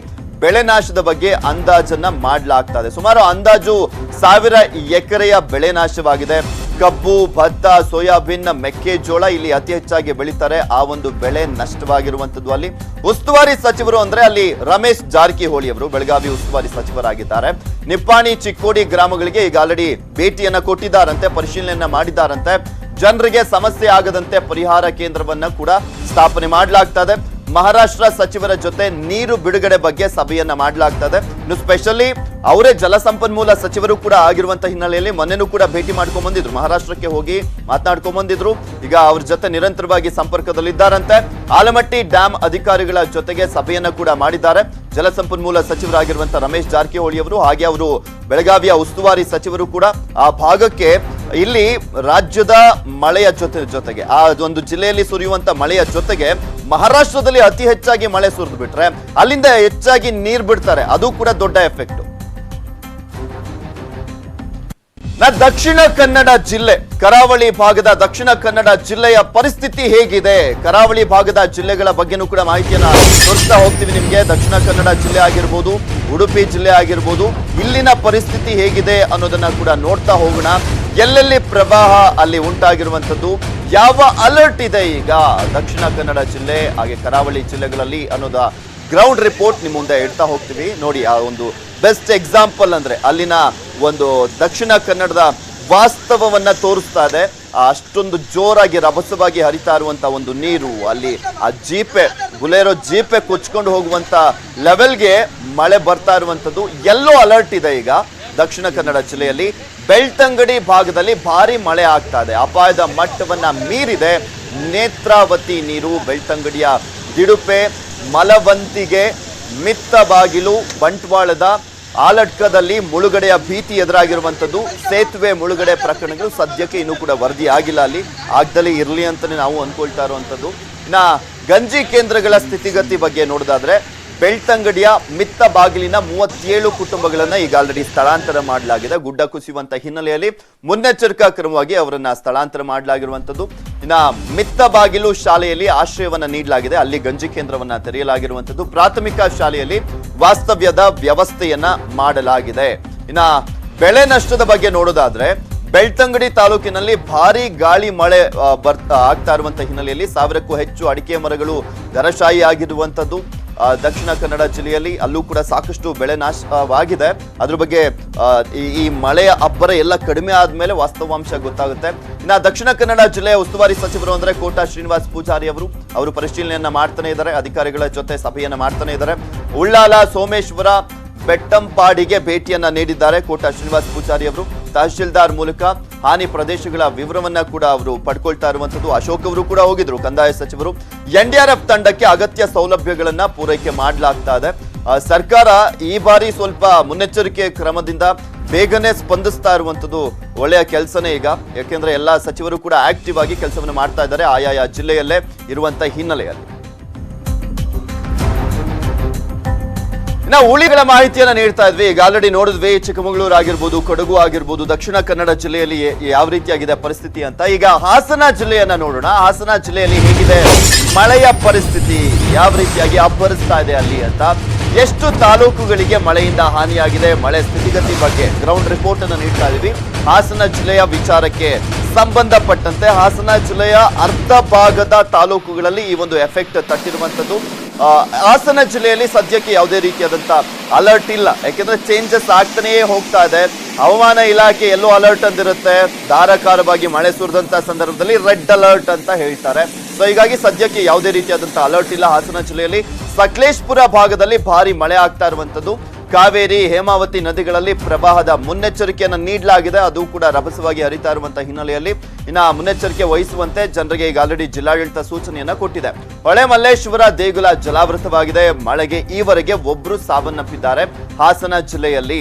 ಬೆಳೆ ನಾಶದ ಬಗ್ಗೆ ಅಂದಾಜನ್ನ ಮಾಡಲಾಗ್ತಾ ಸುಮಾರು ಅಂದಾಜು ಸಾವಿರ ಎಕರೆಯ ಬೆಳೆ ನಾಶವಾಗಿದೆ. ಕಬ್ಬು, ಭತ್ತ, ಸೋಯಾಬೀನ್, ಮೆಕ್ಕೆಜೋಳ ಇಲ್ಲಿ ಅತಿ ಹೆಚ್ಚಾಗಿ ಬೆಳೀತಾರೆ. ಆ ಒಂದು ಬೆಳೆ ನಷ್ಟವಾಗಿರುವಂತದ್ದು ಅಲ್ಲಿ. ಉಸ್ತುವಾರಿ ಸಚಿವರು ಅಂದ್ರೆ ಅಲ್ಲಿ ರಮೇಶ್ ಜಾರಕಿಹೊಳಿ ಅವರು, ಬೆಳಗಾವಿ ಉಸ್ತುವಾರಿ ಸಚಿವರಾಗಿದ್ದಾರೆ. ನಿಪ್ಪಾಣಿ, ಚಿಕ್ಕೋಡಿ ಗ್ರಾಮಗಳಿಗೆ ಈಗ ಆಲ್ರೆಡಿ ಭೇಟಿಯನ್ನ ಕೊಟ್ಟಿದ್ದಾರಂತೆ, ಪರಿಶೀಲನೆಯನ್ನ ಮಾಡಿದ್ದಾರಂತೆ. ಜನರಿಗೆ ಸಮಸ್ಯೆ ಆಗದಂತೆ ಪರಿಹಾರ ಕೇಂದ್ರವನ್ನ ಕೂಡ ಸ್ಥಾಪನೆ ಮಾಡಲಾಗ್ತದೆ. ಮಹಾರಾಷ್ಟ್ರ ಸಚಿವರ ಜೊತೆ ನೀರು ಬಿಡುಗಡೆ ಬಗ್ಗೆ ಸಭೆಯನ್ನ ಮಾಡಲಾಗ್ತದೆ. ಇನ್ನು ಸ್ಪೆಷಲಿ ಅವರೇ ಜಲಸಂಪನ್ಮೂಲ ಸಚಿವರು ಕೂಡ ಆಗಿರುವಂತ ಹಿನ್ನೆಲೆಯಲ್ಲಿ ಮೊನ್ನೆನೂ ಕೂಡ ಭೇಟಿ ಮಾಡ್ಕೊಂಡ್ ಬಂದಿದ್ರು. ಮಹಾರಾಷ್ಟ್ರಕ್ಕೆ ಹೋಗಿ ಮಾತನಾಡ್ಕೊಂಡ್ ಬಂದಿದ್ರು. ಈಗ ಅವ್ರ ಜೊತೆ ನಿರಂತರವಾಗಿ ಸಂಪರ್ಕದಲ್ಲಿದ್ದಾರಂತೆ. ಆಲಮಟ್ಟಿ ಡ್ಯಾಮ್ ಅಧಿಕಾರಿಗಳ ಜೊತೆಗೆ ಸಭೆಯನ್ನ ಕೂಡ ಮಾಡಿದ್ದಾರೆ. ಜಲಸಂಪನ್ಮೂಲ ಸಚಿವರಾಗಿರುವಂತ ರಮೇಶ್ ಜಾರಕಿಹೊಳಿ ಅವರು ಹಾಗೆ ಅವರು ಬೆಳಗಾವಿಯ ಉಸ್ತುವಾರಿ ಸಚಿವರು ಕೂಡ ಆ ಭಾಗಕ್ಕೆ ಇಲ್ಲಿ ರಾಜ್ಯದ ಮಳೆಯ ಜೊತೆ, ಜೊತೆಗೆ, ಆ ಒಂದು ಜಿಲ್ಲೆಯಲ್ಲಿ ಸುರಿಯುವಂತ ಮಳೆಯ ಜೊತೆಗೆ ಮಹಾರಾಷ್ಟ್ರದಲ್ಲಿ ಅತಿ ಹೆಚ್ಚಾಗಿ ಮಳೆ ಸುರಿದು ಬಿಟ್ರೆ ಅಲ್ಲಿಂದ ಹೆಚ್ಚಾಗಿ ನೀರ್ ಬಿಡ್ತಾರೆ. ಅದು ಕೂಡ ದೊಡ್ಡ ಎಫೆಕ್ಟ್. ನಾ ದಕ್ಷಿಣ ಕನ್ನಡ ಜಿಲ್ಲೆ ಕರಾವಳಿ ಭಾಗದ ದಕ್ಷಿಣ ಕನ್ನಡ ಜಿಲ್ಲೆಯ ಪರಿಸ್ಥಿತಿ ಹೇಗಿದೆ? ಕರಾವಳಿ ಭಾಗದ ಜಿಲ್ಲೆಗಳ ಬಗ್ಗೆನೂ ಕೂಡ ಮಾಹಿತಿಯನ್ನು ತೋರಿಸ್ತಾ ಹೋಗ್ತೀವಿ ನಿಮಗೆ. ದಕ್ಷಿಣ ಕನ್ನಡ ಜಿಲ್ಲೆ ಆಗಿರ್ಬೋದು, ಉಡುಪಿ ಜಿಲ್ಲೆ ಆಗಿರ್ಬೋದು, ಇಲ್ಲಿನ ಪರಿಸ್ಥಿತಿ ಹೇಗಿದೆ ಅನ್ನೋದನ್ನ ಕೂಡ ನೋಡ್ತಾ ಹೋಗೋಣ. ಎಲ್ಲೆಲ್ಲಿ ಪ್ರವಾಹ ಅಲ್ಲಿ ಉಂಟಾಗಿರುವಂಥದ್ದು, ಯಾವ ಅಲರ್ಟ್ ಇದೆ ಈಗ ದಕ್ಷಿಣ ಕನ್ನಡ ಜಿಲ್ಲೆ, ಹಾಗೆ ಕರಾವಳಿ ಜಿಲ್ಲೆಗಳಲ್ಲಿ ಅನ್ನೋದ ಗ್ರೌಂಡ್ ರಿಪೋರ್ಟ್ ನಿಮ್ಮ ಮುಂದೆ ಇಡ್ತಾ ಹೋಗ್ತೀವಿ. ನೋಡಿ, ಆ ಒಂದು ಬೆಸ್ಟ್ ಎಕ್ಸಾಂಪಲ್ ಅಂದ್ರೆ ಅಲ್ಲಿನ ಒಂದು ದಕ್ಷಿಣ ಕನ್ನಡದ ವಾಸ್ತವವನ್ನ ತೋರಿಸ್ತಾ ಇದೆ. ಅಷ್ಟೊಂದು ಜೋರಾಗಿ, ರಭಸವಾಗಿ ಹರಿತಾ ಇರುವಂತ ಒಂದು ನೀರು ಅಲ್ಲಿ ಆ ಜೀಪೆ ಬುಲೆರೋ ಜೀಪೆ ಕೊಚ್ಕೊಂಡು ಹೋಗುವಂತ ಲೆವೆಲ್ಗೆ ಮಳೆ ಬರ್ತಾ ಇರುವಂತದ್ದು. ಎಲ್ಲೋ ಅಲರ್ಟ್ ಇದೆ ಈಗ ದಕ್ಷಿಣ ಕನ್ನಡ ಜಿಲ್ಲೆಯಲ್ಲಿ. ಬೆಳ್ತಂಗಡಿ ಭಾಗದಲ್ಲಿ ಭಾರಿ ಮಳೆ ಆಗ್ತಾ ಇದೆ. ಅಪಾಯದ ಮಟ್ಟವನ್ನ ಮೀರಿದೆ. ನೇತ್ರಾವತಿ ನೀರು, ಬೆಳ್ತಂಗಡಿಯ ದಿಡುಪೆ, ಮಲವಂತಿಗೆ, ಮಿತ್ತ ಬಾಗಿಲು, ಬಂಟ್ವಾಳದ ಆಲಟ್ಕದಲ್ಲಿ ಮುಳುಗಡೆಯ ಭೀತಿ ಎದುರಾಗಿರುವಂಥದ್ದು. ಸೇತುವೆ ಮುಳುಗಡೆ ಪ್ರಕರಣಗಳು ಸದ್ಯಕ್ಕೆ ಇನ್ನೂ ಕೂಡ ವರದಿ ಆಗಿಲ್ಲ ಅಲ್ಲಿ. ಆಗ್ದಲೇ ಇರಲಿ ಅಂತಲೇ ನಾವು ಅಂದ್ಕೊಳ್ತಾ ಇರುವಂಥದ್ದು. ಇನ್ನ ಗಂಜಿ ಕೇಂದ್ರಗಳ ಸ್ಥಿತಿಗತಿ ಬಗ್ಗೆ ನೋಡೋದಾದ್ರೆ ಬೆಳ್ತಂಗಡಿಯ ಮಿತ್ತ ಬಾಗಿಲಿನ ಮೂವತ್ತೇಳು ಕುಟುಂಬಗಳನ್ನ ಈಗ ಆಲ್ರೆಡಿ ಸ್ಥಳಾಂತರ ಮಾಡಲಾಗಿದೆ. ಗುಡ್ಡ ಕುಸಿಯುವಂತ ಹಿನ್ನೆಲೆಯಲ್ಲಿ ಮುನ್ನೆಚ್ಚರಿಕಾ ಕ್ರಮವಾಗಿ ಅವರನ್ನ ಸ್ಥಳಾಂತರ ಮಾಡಲಾಗಿರುವಂತದ್ದು. ಇನ್ನ ಮಿತ್ತ ಬಾಗಿಲು ಶಾಲೆಯಲ್ಲಿ ಆಶ್ರಯವನ್ನ ನೀಡಲಾಗಿದೆ. ಅಲ್ಲಿ ಗಂಜಿ ಕೇಂದ್ರವನ್ನ ತೆರೆಯಲಾಗಿರುವಂತದ್ದು. ಪ್ರಾಥಮಿಕ ಶಾಲೆಯಲ್ಲಿ ವಾಸ್ತವ್ಯದ ವ್ಯವಸ್ಥೆಯನ್ನ ಮಾಡಲಾಗಿದೆ. ಇನ್ನ ಬೆಳೆ ನಷ್ಟದ ಬಗ್ಗೆ ನೋಡೋದಾದ್ರೆ, ಬೆಳ್ತಂಗಡಿ ತಾಲೂಕಿನಲ್ಲಿ ಭಾರಿ ಗಾಳಿ ಮಳೆ ಬರ್ತಾ ಆಗ್ತಾ ಇರುವಂತಹ ಹಿನ್ನೆಲೆಯಲ್ಲಿ ಸಾವಿರಕ್ಕೂ ಹೆಚ್ಚು ಅಡಿಕೆ ಮರಗಳು ಧರಶಾಹಿ ಆಗಿರುವಂತದ್ದು ದಕ್ಷಿಣ ಕನ್ನಡ ಜಿಲ್ಲೆಯಲ್ಲಿ ಅಲ್ಲೂ ಕೂಡ ಸಾಕಷ್ಟು ಬೆಳೆ ನಾಶವಾಗಿದೆ. ಅದ್ರ ಬಗ್ಗೆ ಈ- ಮಳೆಯ ಅಬ್ಬರ ಎಲ್ಲ ಕಡಿಮೆ ಆದ್ಮೇಲೆ ವಾಸ್ತವಾಂಶ ಗೊತ್ತಾಗುತ್ತೆ. ಇನ್ನು ದಕ್ಷಿಣ ಕನ್ನಡ ಜಿಲ್ಲೆಯ ಉಸ್ತುವಾರಿ ಸಚಿವರು ಅಂದ್ರೆ ಕೋಟಾ ಶ್ರೀನಿವಾಸ್ ಪೂಜಾರಿ ಅವರು. ಅವರು ಪರಿಶೀಲನೆಯನ್ನ ಮಾಡ್ತಾನೆ ಇದ್ದಾರೆ, ಅಧಿಕಾರಿಗಳ ಜೊತೆ ಸಭೆಯನ್ನ ಮಾಡ್ತಾನೆ ಇದ್ದಾರೆ. ಉಳ್ಳಾಲ ಸೋಮೇಶ್ವರ ಬೆಟ್ಟಂಪಾಡಿಗೆ ಭೇಟಿಯನ್ನ ನೀಡಿದ್ದಾರೆ ಕೋಟಾ ಶ್ರೀನಿವಾಸ್ ಪೂಜಾರಿ ಅವರು. ತಹಶೀಲ್ದಾರ್ ಮೂಲಕ ಹಾನಿ ಪ್ರದೇಶಗಳ ವಿವರವನ್ನ ಕೂಡ ಅವರು ಪಡ್ಕೊಳ್ತಾ ಇರುವಂತದ್ದು ಅಶೋಕ್ ಅವರು ಕೂಡ ಹೋಗಿದ್ರು, ಕಂದಾಯ ಸಚಿವರು. ಎನ್ಡಿಆರ್ಎಫ್ ತಂಡಕ್ಕೆ ಅಗತ್ಯ ಸೌಲಭ್ಯಗಳನ್ನ ಪೂರೈಕೆ ಮಾಡಲಾಗ್ತಾ ಇದೆ. ಸರ್ಕಾರ ಈ ಬಾರಿ ಸ್ವಲ್ಪ ಮುನ್ನೆಚ್ಚರಿಕೆ ಕ್ರಮದಿಂದ ಬೇಗನೆ ಸ್ಪಂದಿಸ್ತಾ ಇರುವಂತದ್ದು ಒಳ್ಳೆಯ ಕೆಲಸನೇ ಈಗ. ಯಾಕೆಂದ್ರೆ ಎಲ್ಲಾ ಸಚಿವರು ಕೂಡ ಆಕ್ಟಿವ್ ಆಗಿ ಕೆಲಸವನ್ನು ಮಾಡ್ತಾ ಇದ್ದಾರೆ. ಆಯಾಯ ಜಿಲ್ಲೆಯಲ್ಲೇ ಇರುವಂತ ಹಿನ್ನೆಲೆಯಲ್ಲಿ. ಇನ್ನ ಉಳಿಗಳ ಮಾಹಿತಿಯನ್ನ ನೀಡ್ತಾ ಇದ್ವಿ. ಈಗ ಆಲ್ರೆಡಿ ನೋಡಿದ್ವಿ, ಚಿಕ್ಕಮಗಳೂರು ಆಗಿರ್ಬೋದು, ಕೊಡಗು ಆಗಿರ್ಬೋದು, ದಕ್ಷಿಣ ಕನ್ನಡ ಜಿಲ್ಲೆಯಲ್ಲಿ ಯಾವ ರೀತಿಯಾಗಿದೆ ಪರಿಸ್ಥಿತಿ ಅಂತ. ಈಗ ಹಾಸನ ಜಿಲ್ಲೆಯನ್ನ ನೋಡೋಣ. ಹಾಸನ ಜಿಲ್ಲೆಯಲ್ಲಿ ಹೇಗಿದೆ? ಮಳೆಯ ಪರಿಸ್ಥಿತಿ ಯಾವ ರೀತಿಯಾಗಿ ಅಬ್ಬರಿಸ್ತಾ ಇದೆ ಅಲ್ಲಿ ಅಂತ. ಎಷ್ಟು ತಾಲೂಕುಗಳಿಗೆ ಮಳೆಯಿಂದ ಹಾನಿಯಾಗಿದೆ, ಮಳೆ ಸ್ಥಿತಿಗತಿ ಬಗ್ಗೆ ಗ್ರೌಂಡ್ ರಿಪೋರ್ಟ್ ಅನ್ನು ನೀಡ್ತಾ ಇದೀವಿ. ಹಾಸನ ಜಿಲ್ಲೆಯ ವಿಚಾರಕ್ಕೆ ಸಂಬಂಧಪಟ್ಟಂತೆ ಹಾಸನ ಜಿಲ್ಲೆಯ ಅರ್ಧ ಭಾಗದ ತಾಲೂಕುಗಳಲ್ಲಿ ಈ ಒಂದು ಎಫೆಕ್ಟ್ ತಟ್ಟಿರುವಂಥದ್ದು. ಹಾಸನ ಜಿಲ್ಲೆಯಲ್ಲಿ ಸದ್ಯಕ್ಕೆ ಯಾವುದೇ ರೀತಿಯಾದಂಥ ಅಲರ್ಟ್ ಇಲ್ಲ. ಯಾಕೆಂದ್ರೆ ಚೇಂಜಸ್ ಆಗ್ತಾನೇ ಹೋಗ್ತಾ ಇದೆ. ಹವಾಮಾನ ಇಲಾಖೆ ಎಲ್ಲೋ ಅಲರ್ಟ್ ಅಂದಿರುತ್ತೆ. ಧಾರಾಕಾರವಾಗಿ ಮಳೆ ಸುರಿದಂತ ಸಂದರ್ಭದಲ್ಲಿ ರೆಡ್ ಅಲರ್ಟ್ ಅಂತ ಹೇಳ್ತಾರೆ. ಸೊ ಹೀಗಾಗಿ ಸದ್ಯಕ್ಕೆ ಯಾವುದೇ ರೀತಿಯಾದಂಥ ಅಲರ್ಟ್ ಇಲ್ಲ ಹಾಸನ ಜಿಲ್ಲೆಯಲ್ಲಿ. ಸಕಲೇಶ್ಪುರ ಭಾಗದಲ್ಲಿ ಭಾರಿ ಮಳೆ ಆಗ್ತಾ ಇರುವಂತದ್ದು ಕಾವೇರಿ, ಹೇಮಾವತಿ ನದಿಗಳಲ್ಲಿ ಪ್ರವಾಹದ ಮುನ್ನೆಚ್ಚರಿಕೆಯನ್ನು ನೀಡಲಾಗಿದೆ. ಅದು ಕೂಡ ರಭಸವಾಗಿ ಹರಿತಾ ಇರುವಂತಹ ಹಿನ್ನೆಲೆಯಲ್ಲಿ ಇನ್ನು ಮುನ್ನೆಚ್ಚರಿಕೆ ವಹಿಸುವಂತೆ ಜನರಿಗೆ ಈಗ ಆಲ್ರೆಡಿ ಜಿಲ್ಲಾಡಳಿತ ಸೂಚನೆಯನ್ನ ಕೊಟ್ಟಿದೆ. ಹೊಳೆ ಮಲ್ಲೇಶ್ವರ ದೇಗುಲ ಜಲಾವೃತವಾಗಿದೆ. ಮಳೆಗೆ ಈವರೆಗೆ ಒಬ್ರು ಸಾವನ್ನಪ್ಪಿದ್ದಾರೆ. ಹಾಸನ ಜಿಲ್ಲೆಯಲ್ಲಿ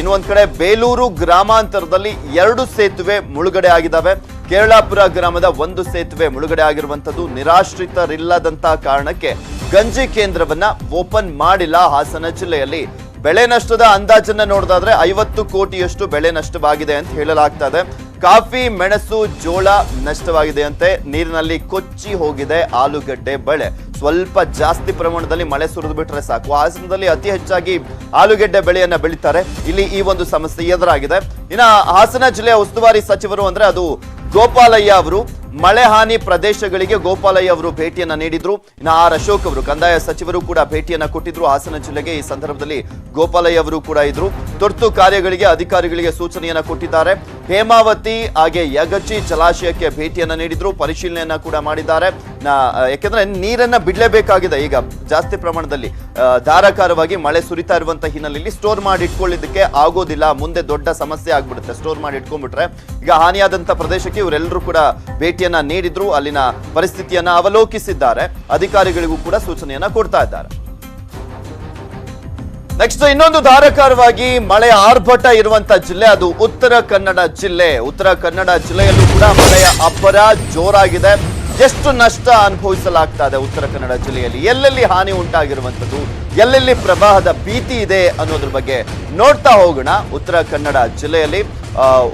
ಇನ್ನು ಕಡೆ ಬೇಲೂರು ಗ್ರಾಮಾಂತರದಲ್ಲಿ ಎರಡು ಸೇತುವೆ ಮುಳುಗಡೆ ಆಗಿದ್ದಾವೆ. ಕೇರಳಾಪುರ ಗ್ರಾಮದ ಒಂದು ಸೇತುವೆ ಮುಳುಗಡೆ ಆಗಿರುವಂತದ್ದು ನಿರಾಶ್ರಿತರಿಲ್ಲದಂತಹ ಕಾರಣಕ್ಕೆ ಗಂಜಿ ಕೇಂದ್ರವನ್ನ ಓಪನ್ ಮಾಡಿಲ್ಲ ಹಾಸನ ಜಿಲ್ಲೆಯಲ್ಲಿ. ಬೆಳೆ ನಷ್ಟದ ಅಂದಾಜನ್ನ ನೋಡೋದಾದ್ರೆ ಐವತ್ತು ಕೋಟಿಯಷ್ಟು ಬೆಳೆ ನಷ್ಟವಾಗಿದೆ ಅಂತ ಹೇಳಲಾಗ್ತಾ ಇದೆ. ಕಾಫಿ, ಮೆಣಸು, ಜೋಳ ನಷ್ಟವಾಗಿದೆ ಅಂತೆ. ನೀರಿನಲ್ಲಿ ಕೊಚ್ಚಿ ಹೋಗಿದೆ ಆಲೂಗಡ್ಡೆ ಬೆಳೆ. ಸ್ವಲ್ಪ ಜಾಸ್ತಿ ಪ್ರಮಾಣದಲ್ಲಿ ಮಳೆ ಸುರಿದು ಬಿಟ್ರೆ ಸಾಕು. ಹಾಸನದಲ್ಲಿ ಅತಿ ಹೆಚ್ಚಾಗಿ ಆಲೂಗಡ್ಡೆ ಬೆಳೆಯನ್ನ ಬೆಳೀತಾರೆ. ಇಲ್ಲಿ ಈ ಒಂದು ಸಮಸ್ಯೆ ಎದುರಾಗಿದೆ. ಇನ್ನ ಹಾಸನ ಜಿಲ್ಲೆಯ ಉಸ್ತುವಾರಿ ಸಚಿವರು ಅಂದ್ರೆ ಅದು ಗೋಪಾಲಯ್ಯ ಅವರು. ಮಳೆ ಹಾನಿ ಪ್ರದೇಶಗಳಿಗೆ ಗೋಪಾಲಯ್ಯ ಅವರು ಭೇಟಿಯನ್ನ ನೀಡಿದ್ರು. ಇನ್ನು ಆರ್ ಅಶೋಕ್ ಅವರು, ಕಂದಾಯ ಸಚಿವರು ಕೂಡ ಭೇಟಿಯನ್ನ ಕೊಟ್ಟಿದ್ರು. ಹಾಸನ ಜಿಲ್ಲೆಗೆ ಈ ಸಂದರ್ಭದಲ್ಲಿ ಗೋಪಾಲಯ್ಯ ಅವರು ಕೂಡ ಇದ್ರು. ತುರ್ತು ಕಾರ್ಯಗಳಿಗೆ ಅಧಿಕಾರಿಗಳಿಗೆ ಸೂಚನೆಯನ್ನ ಕೊಟ್ಟಿದ್ದಾರೆ. ಹೇಮಾವತಿ ಹಾಗೆ ಯಗಚಿ ಜಲಾಶಯಕ್ಕೆ ಭೇಟಿಯನ್ನು ನೀಡಿದ್ರು, ಪರಿಶೀಲನೆಯನ್ನ ಕೂಡ ಮಾಡಿದ್ದಾರೆ. ಯಾಕೆಂದ್ರೆ ನೀರನ್ನ ಬಿಡಲೇಬೇಕಾಗಿದೆ. ಈಗ ಜಾಸ್ತಿ ಪ್ರಮಾಣದಲ್ಲಿ ಧಾರಾಕಾರವಾಗಿ ಮಳೆ ಸುರಿತಾ ಇರುವಂತ ಹಿನ್ನೆಲೆಯಲ್ಲಿ ಸ್ಟೋರ್ ಮಾಡಿ ಇಟ್ಕೊಳ್ಳಿದ್ದಕ್ಕೆ ಆಗೋದಿಲ್ಲ. ಮುಂದೆ ದೊಡ್ಡ ಸಮಸ್ಯೆ ಆಗ್ಬಿಡುತ್ತೆ ಸ್ಟೋರ್ ಮಾಡಿ ಇಟ್ಕೊಂಡ್ಬಿಟ್ರೆ ಈಗ ಹಾನಿಯಾದಂತ ಪ್ರದೇಶಕ್ಕೆ ಇವರೆಲ್ಲರೂ ಕೂಡ ಭೇಟಿಯನ್ನ ನೀಡಿದ್ರು. ಅಲ್ಲಿನ ಪರಿಸ್ಥಿತಿಯನ್ನ ಅವಲೋಕಿಸಿದ್ದಾರೆ. ಅಧಿಕಾರಿಗಳಿಗೂ ಕೂಡ ಸೂಚನೆಯನ್ನ ಕೊಡ್ತಾ ಇದ್ದಾರೆ. ನೆಕ್ಸ್ಟ್ ಇನ್ನೊಂದು ಧಾರಾಕಾರವಾಗಿ ಮಳೆಯ ಆರ್ಭಟ ಇರುವಂತ ಜಿಲ್ಲೆ, ಅದು ಉತ್ತರ ಕನ್ನಡ ಜಿಲ್ಲೆ. ಉತ್ತರ ಕನ್ನಡ ಜಿಲ್ಲೆಯಲ್ಲೂ ಕೂಡ ಮಳೆಯ ಅಬ್ಬರ ಜೋರಾಗಿದೆ. ಎಷ್ಟು ನಷ್ಟ ಅನುಭವಿಸಲಾಗ್ತಾ ಇದೆ ಉತ್ತರ ಕನ್ನಡ ಜಿಲ್ಲೆಯಲ್ಲಿ? ಎಲ್ಲೆಲ್ಲಿ ಹಾನಿ ಉಂಟಾಗಿರುವಂಥದ್ದು? ಎಲ್ಲೆಲ್ಲಿ ಪ್ರವಾಹದ ಭೀತಿ ಇದೆ ಅನ್ನೋದ್ರ ಬಗ್ಗೆ ನೋಡ್ತಾ ಹೋಗೋಣ ಉತ್ತರ ಕನ್ನಡ ಜಿಲ್ಲೆಯಲ್ಲಿ.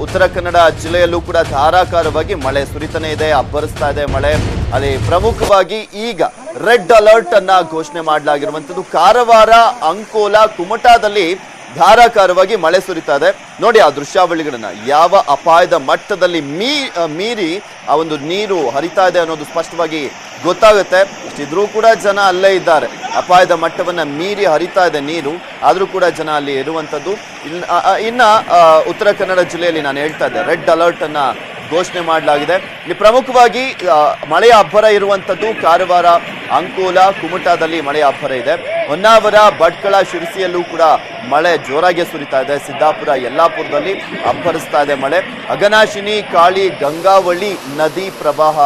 ಉತ್ತರ ಕನ್ನಡ ಜಿಲ್ಲೆಯಲ್ಲೂ ಕೂಡ ಧಾರಾಕಾರವಾಗಿ ಮಳೆ ಸುರಿತಾನೆ ಇದೆ, ಅಬ್ಬರಿಸ್ತಾ ಇದೆ ಮಳೆ. ಅಲ್ಲಿ ಪ್ರಮುಖವಾಗಿ ಈಗ ರೆಡ್ ಅಲರ್ಟ್ ಅನ್ನ ಘೋಷಣೆ ಮಾಡಲಾಗಿರುವಂತದ್ದು ಕಾರವಾರ, ಅಂಕೋಲ, ಕುಮಟಾದಲ್ಲಿ ಧಾರಾಕಾರವಾಗಿ ಮಳೆ ಸುರಿತಾ ಇದೆ ನೋಡಿ ಆ ದೃಶ್ಯಾವಳಿಗಳನ್ನ. ಯಾವ ಅಪಾಯದ ಮಟ್ಟದಲ್ಲಿ ಮೀ ಮೀರಿ ಆ ಒಂದು ನೀರು ಹರಿತಾ ಇದೆ ಅನ್ನೋದು ಸ್ಪಷ್ಟವಾಗಿ ಗೊತ್ತಾಗುತ್ತೆ. ಇಷ್ಟಿದ್ರೂ ಕೂಡ ಜನ ಅಲ್ಲೇ ಇದ್ದಾರೆ. ಅಪಾಯದ ಮಟ್ಟವನ್ನ ಮೀರಿ ಹರಿತಾ ಇದೆ ನೀರು. ಆದರೂ ಕೂಡ ಜನ ಅಲ್ಲಿ ಇರುವಂತದ್ದು. ಇನ್ನ ಉತ್ತರ ಕನ್ನಡ ಜಿಲ್ಲೆಯಲ್ಲಿ ನಾನು ಹೇಳ್ತಾ ಇದ್ದೆ, ರೆಡ್ ಅಲರ್ಟ್ ಅನ್ನ ಘೋಷಣೆ ಮಾಡಲಾಗಿದೆ. ಇಲ್ಲಿ ಪ್ರಮುಖವಾಗಿ ಮಳೆಯ ಅಬ್ಬರ ಇರುವಂತದ್ದು ಕಾರವಾರ, ಅಂಕೋಲ, ಕುಮಟಾದಲ್ಲಿ ಮಳೆಯ ಅಬ್ಬರ ಇದೆ. ಹೊನ್ನಾವರ, ಭಟ್ಕಳ, ಶಿರಸಿಯಲ್ಲೂ ಕೂಡ ಮಳೆ ಜೋರಾಗಿ ಸುರಿತಾ ಇದೆ. ಸಿದ್ದಾಪುರ, ಯಲ್ಲಾಪುರದಲ್ಲಿ ಅಬ್ಬರಿಸ್ತಾ ಇದೆ ಮಳೆ. ಅಗನಾಶಿನಿ ಕಾಳಿ, ಗಂಗಾವಳಿ ನದಿ ಪ್ರವಾಹ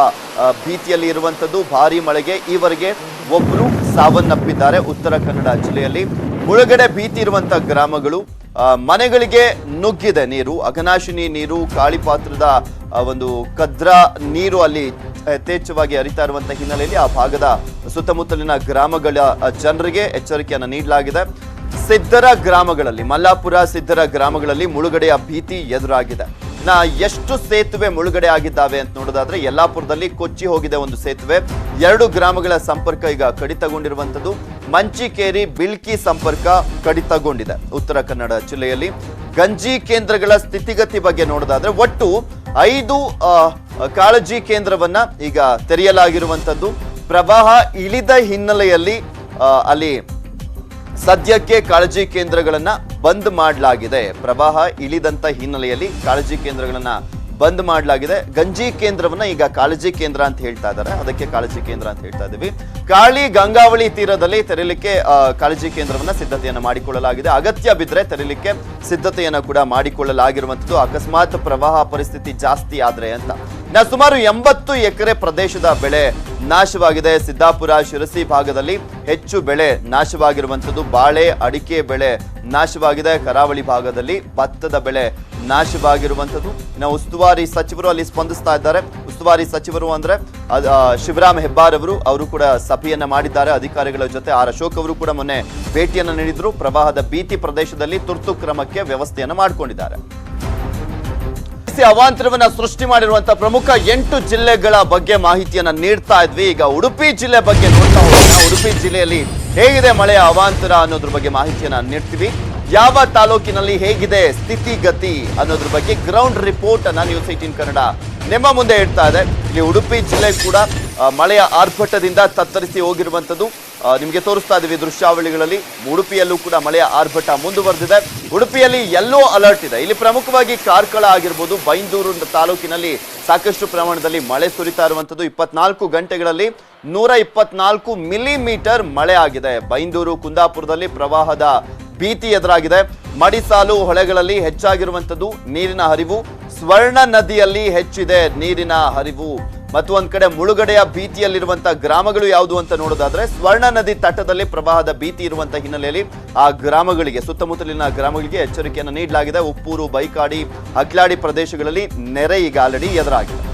ಭೀತಿಯಲ್ಲಿ ಇರುವಂಥದ್ದು ಭಾರಿ ಮಳೆಗೆ. ಈವರೆಗೆ ಒಬ್ಬರು ಸಾವನ್ನಪ್ಪಿದ್ದಾರೆ ಉತ್ತರ ಕನ್ನಡ ಜಿಲ್ಲೆಯಲ್ಲಿ. ಮುಳುಗಡೆ ಭೀತಿ ಇರುವಂತ ಗ್ರಾಮಗಳು ಮನೆಗಳಿಗೆ ನುಗ್ಗಿದೆ ನೀರು. ಅಗನಾಶಿನಿ ನೀರು ಕಾಳಿಪಾತ್ರದ ಒಂದು ಕದ್ರಾ ನೀರು ಅಲ್ಲಿ ಯಥೇಚ್ಛವಾಗಿ ಹರಿತಾ ಇರುವಂತಹ ಹಿನ್ನೆಲೆಯಲ್ಲಿ ಆ ಭಾಗದ ಸುತ್ತಮುತ್ತಲಿನ ಗ್ರಾಮಗಳ ಜನರಿಗೆ ಎಚ್ಚರಿಕೆಯನ್ನು ನೀಡಲಾಗಿದೆ. ಸಿದ್ದರ ಗ್ರಾಮಗಳಲ್ಲಿ, ಮಲ್ಲಾಪುರ ಸಿದ್ದರ ಗ್ರಾಮಗಳಲ್ಲಿ ಮುಳುಗಡೆಯ ಭೀತಿ ಎದುರಾಗಿದೆ. ನಾ ಎಷ್ಟು ಸೇತುವೆ ಮುಳುಗಡೆ ಆಗಿದ್ದಾವೆ ಅಂತ ನೋಡೋದಾದ್ರೆ, ಯಲ್ಲಾಪುರದಲ್ಲಿ ಕೊಚ್ಚಿ ಹೋಗಿದೆ ಒಂದು ಸೇತುವೆ. ಎರಡು ಗ್ರಾಮಗಳ ಸಂಪರ್ಕ ಈಗ ಕಡಿತಗೊಂಡಿರುವಂಥದ್ದು. ಮಂಚಿಕೇರಿ ಬಿಳ್ಕಿ ಸಂಪರ್ಕ ಕಡಿತಗೊಂಡಿದೆ ಉತ್ತರ ಕನ್ನಡ ಜಿಲ್ಲೆಯಲ್ಲಿ. ಗಂಜಿ ಕೇಂದ್ರಗಳ ಸ್ಥಿತಿಗತಿ ಬಗ್ಗೆ ನೋಡೋದಾದ್ರೆ, ಒಟ್ಟು ಐದು ಕಾಳಜಿ ಕೇಂದ್ರವನ್ನ ಈಗ ತೆರೆಯಲಾಗಿರುವಂತದ್ದು ಪ್ರವಾಹ ಇಳಿದ ಹಿನ್ನೆಲೆಯಲ್ಲಿ ಅಲ್ಲಿ ಸದ್ಯಕ್ಕೆ ಕಾಳಜಿ ಕೇಂದ್ರಗಳನ್ನ ಬಂದ್ ಮಾಡಲಾಗಿದೆ. ಪ್ರವಾಹ ಇಳಿದಂತ ಹಿನ್ನೆಲೆಯಲ್ಲಿ ಕಾಳಜಿ ಕೇಂದ್ರಗಳನ್ನ ಬಂದ್ ಮಾಡಲಾಗಿದೆ. ಗಂಜಿ ಕೇಂದ್ರವನ್ನ ಈಗ ಕಾಳಜಿ ಕೇಂದ್ರ ಅಂತ ಹೇಳ್ತಾ ಇದ್ದಾರೆ. ಅದಕ್ಕೆ ಕಾಳಜಿ ಕೇಂದ್ರ ಅಂತ ಹೇಳ್ತಾ ಇದೀವಿ ಕಾಳಿ ಗಂಗಾವಳಿ ತೀರದಲ್ಲಿ ತೆರಲಿಕ್ಕೆ ಕಾಳಜಿ ಕೇಂದ್ರವನ್ನ ಸಿದ್ಧತೆಯನ್ನು ಮಾಡಿಕೊಳ್ಳಲಾಗಿದೆ. ಅಗತ್ಯ ಬಿದ್ದರೆ ತೆರಲಿಕ್ಕೆ ಸಿದ್ಧತೆಯನ್ನು ಕೂಡ ಮಾಡಿಕೊಳ್ಳಲಾಗಿರುವಂತದ್ದು ಅಕಸ್ಮಾತ್ ಪ್ರವಾಹ ಪರಿಸ್ಥಿತಿ ಜಾಸ್ತಿ ಆದ್ರೆ ಅಂತ. ನಾ ಸುಮಾರು ಎಂಬತ್ತು ಎಕರೆ ಪ್ರದೇಶದ ಬೆಳೆ ನಾಶವಾಗಿದೆ. ಸಿದ್ದಾಪುರ, ಶಿರಸಿ ಭಾಗದಲ್ಲಿ ಹೆಚ್ಚು ಬೆಳೆ ನಾಶವಾಗಿರುವಂಥದ್ದು. ಬಾಳೆ, ಅಡಿಕೆ ಬೆಳೆ ನಾಶವಾಗಿದೆ. ಕರಾವಳಿ ಭಾಗದಲ್ಲಿ ಭತ್ತದ ಬೆಳೆ ನಾಶವಾಗಿರುವಂಥದ್ದು. ನಾವು ಉಸ್ತುವಾರಿ ಸಚಿವರು ಅಲ್ಲಿ ಸ್ಪಂದಿಸ್ತಾ ಇದ್ದಾರೆ. ಉಸ್ತುವಾರಿ ಸಚಿವರು ಅಂದರೆ ಶಿವರಾಮ್ ಹೆಬ್ಬಾರ್ ಅವರು. ಅವರು ಕೂಡ ಸಭೆಯನ್ನು ಮಾಡಿದ್ದಾರೆ. ಅಧಿಕಾರಿಗಳ ಜೊತೆ ಆರ್ ಅಶೋಕ್ ಅವರು ಕೂಡ ಮೊನ್ನೆ ಭೇಟಿಯನ್ನು ನೀಡಿದರು. ಪ್ರವಾಹದ ಭೀತಿ ಪ್ರದೇಶದಲ್ಲಿ ತುರ್ತು ಕ್ರಮಕ್ಕೆ ವ್ಯವಸ್ಥೆಯನ್ನು ಮಾಡಿಕೊಂಡಿದ್ದಾರೆ. ಈ ಅವಾಂತರವನ್ನ ಸೃಷ್ಟಿ ಮಾಡಿರುವಂತಹ ಪ್ರಮುಖ ಎಂಟು ಜಿಲ್ಲೆಗಳ ಬಗ್ಗೆ ಮಾಹಿತಿಯನ್ನ ನೀಡ್ತಾ ಇದ್ವಿ. ಈಗ ಉಡುಪಿ ಜಿಲ್ಲೆ ಬಗ್ಗೆ ನೋಡ್ತಾ ಹೋಗೋಣ. ಉಡುಪಿ ಜಿಲ್ಲೆಯಲ್ಲಿ ಹೇಗಿದೆ ಮಳೆಯ ಅವಾಂತರ ಅನ್ನೋದ್ರ ಬಗ್ಗೆ ಮಾಹಿತಿಯನ್ನ ನೀಡ್ತೀವಿ. ಯಾವ ತಾಲೂಕಿನಲ್ಲಿ ಹೇಗಿದೆ ಸ್ಥಿತಿಗತಿ ಅನ್ನೋದ್ರ ಬಗ್ಗೆ ಗ್ರೌಂಡ್ ರಿಪೋರ್ಟ್ ಅನ್ನ ನ್ಯೂಸ್ ಏಟೀನ್ ಕನ್ನಡ ನಿಮ್ಮ ಮುಂದೆ ಇಡ್ತಾ ಇದೆ. ಇಲ್ಲಿ ಉಡುಪಿ ಜಿಲ್ಲೆ ಕೂಡ ಮಳೆಯ ಆರ್ಭಟದಿಂದ ತತ್ತರಿಸಿ ಹೋಗಿರುವಂತದ್ದು. ನಿಮಗೆ ತೋರಿಸ್ತಾ ಇದ್ದೀವಿ ದೃಶ್ಯಾವಳಿಗಳಲ್ಲಿ. ಉಡುಪಿಯಲ್ಲೂ ಕೂಡ ಮಳೆಯ ಆರ್ಭಟ ಮುಂದುವರೆದಿದೆ. ಉಡುಪಿಯಲ್ಲಿ ಎಲ್ಲೋ ಅಲರ್ಟ್ ಇದೆ. ಇಲ್ಲಿ ಪ್ರಮುಖವಾಗಿ ಕಾರ್ಕಳ ಆಗಿರ್ಬೋದು, ಬೈಂದೂರು ತಾಲೂಕಿನಲ್ಲಿ ಸಾಕಷ್ಟು ಪ್ರಮಾಣದಲ್ಲಿ ಮಳೆ ಸುರಿತಾ ಇರುವಂಥದ್ದು. ಇಪ್ಪತ್ನಾಲ್ಕು ಗಂಟೆಗಳಲ್ಲಿ ನೂರ ಇಪ್ಪತ್ನಾಲ್ಕು ಮಿಲಿಮೀಟರ್ ಮಳೆ ಆಗಿದೆ. ಬೈಂದೂರು, ಕುಂದಾಪುರದಲ್ಲಿ ಪ್ರವಾಹದ ಭೀತಿ ಎದುರಾಗಿದೆ. ಮಡಿಸಾಲು ಹೊಳೆಗಳಲ್ಲಿ ಹೆಚ್ಚಾಗಿರುವಂಥದ್ದು ನೀರಿನ ಹರಿವು. ಸ್ವರ್ಣ ನದಿಯಲ್ಲಿ ಹೆಚ್ಚಿದೆ ನೀರಿನ ಹರಿವು. ಮತ್ತು ಒಂದ್ ಕಡೆ ಮುಳುಗಡೆಯ ಭೀತಿಯಲ್ಲಿರುವಂತ ಗ್ರಾಮಗಳು ಯಾವುದು ಅಂತ ನೋಡೋದಾದ್ರೆ ಸ್ವರ್ಣ ನದಿ ತಟದಲ್ಲಿ ಪ್ರವಾಹದ ಭೀತಿ ಇರುವಂತ ಹಿನ್ನೆಲೆಯಲ್ಲಿ ಆ ಗ್ರಾಮಗಳಿಗೆ, ಸುತ್ತಮುತ್ತಲಿನ ಗ್ರಾಮಗಳಿಗೆ ಎಚ್ಚರಿಕೆಯನ್ನು ನೀಡಲಾಗಿದೆ. ಉಪ್ಪೂರು, ಬೈಕಾಡಿ ಅಕ್ಲಾಡಿ ಪ್ರದೇಶಗಳಲ್ಲಿ ನೆರೆ ಈಗ ಆಲ್ರೆಡಿ ಎದುರಾಗಿದೆ.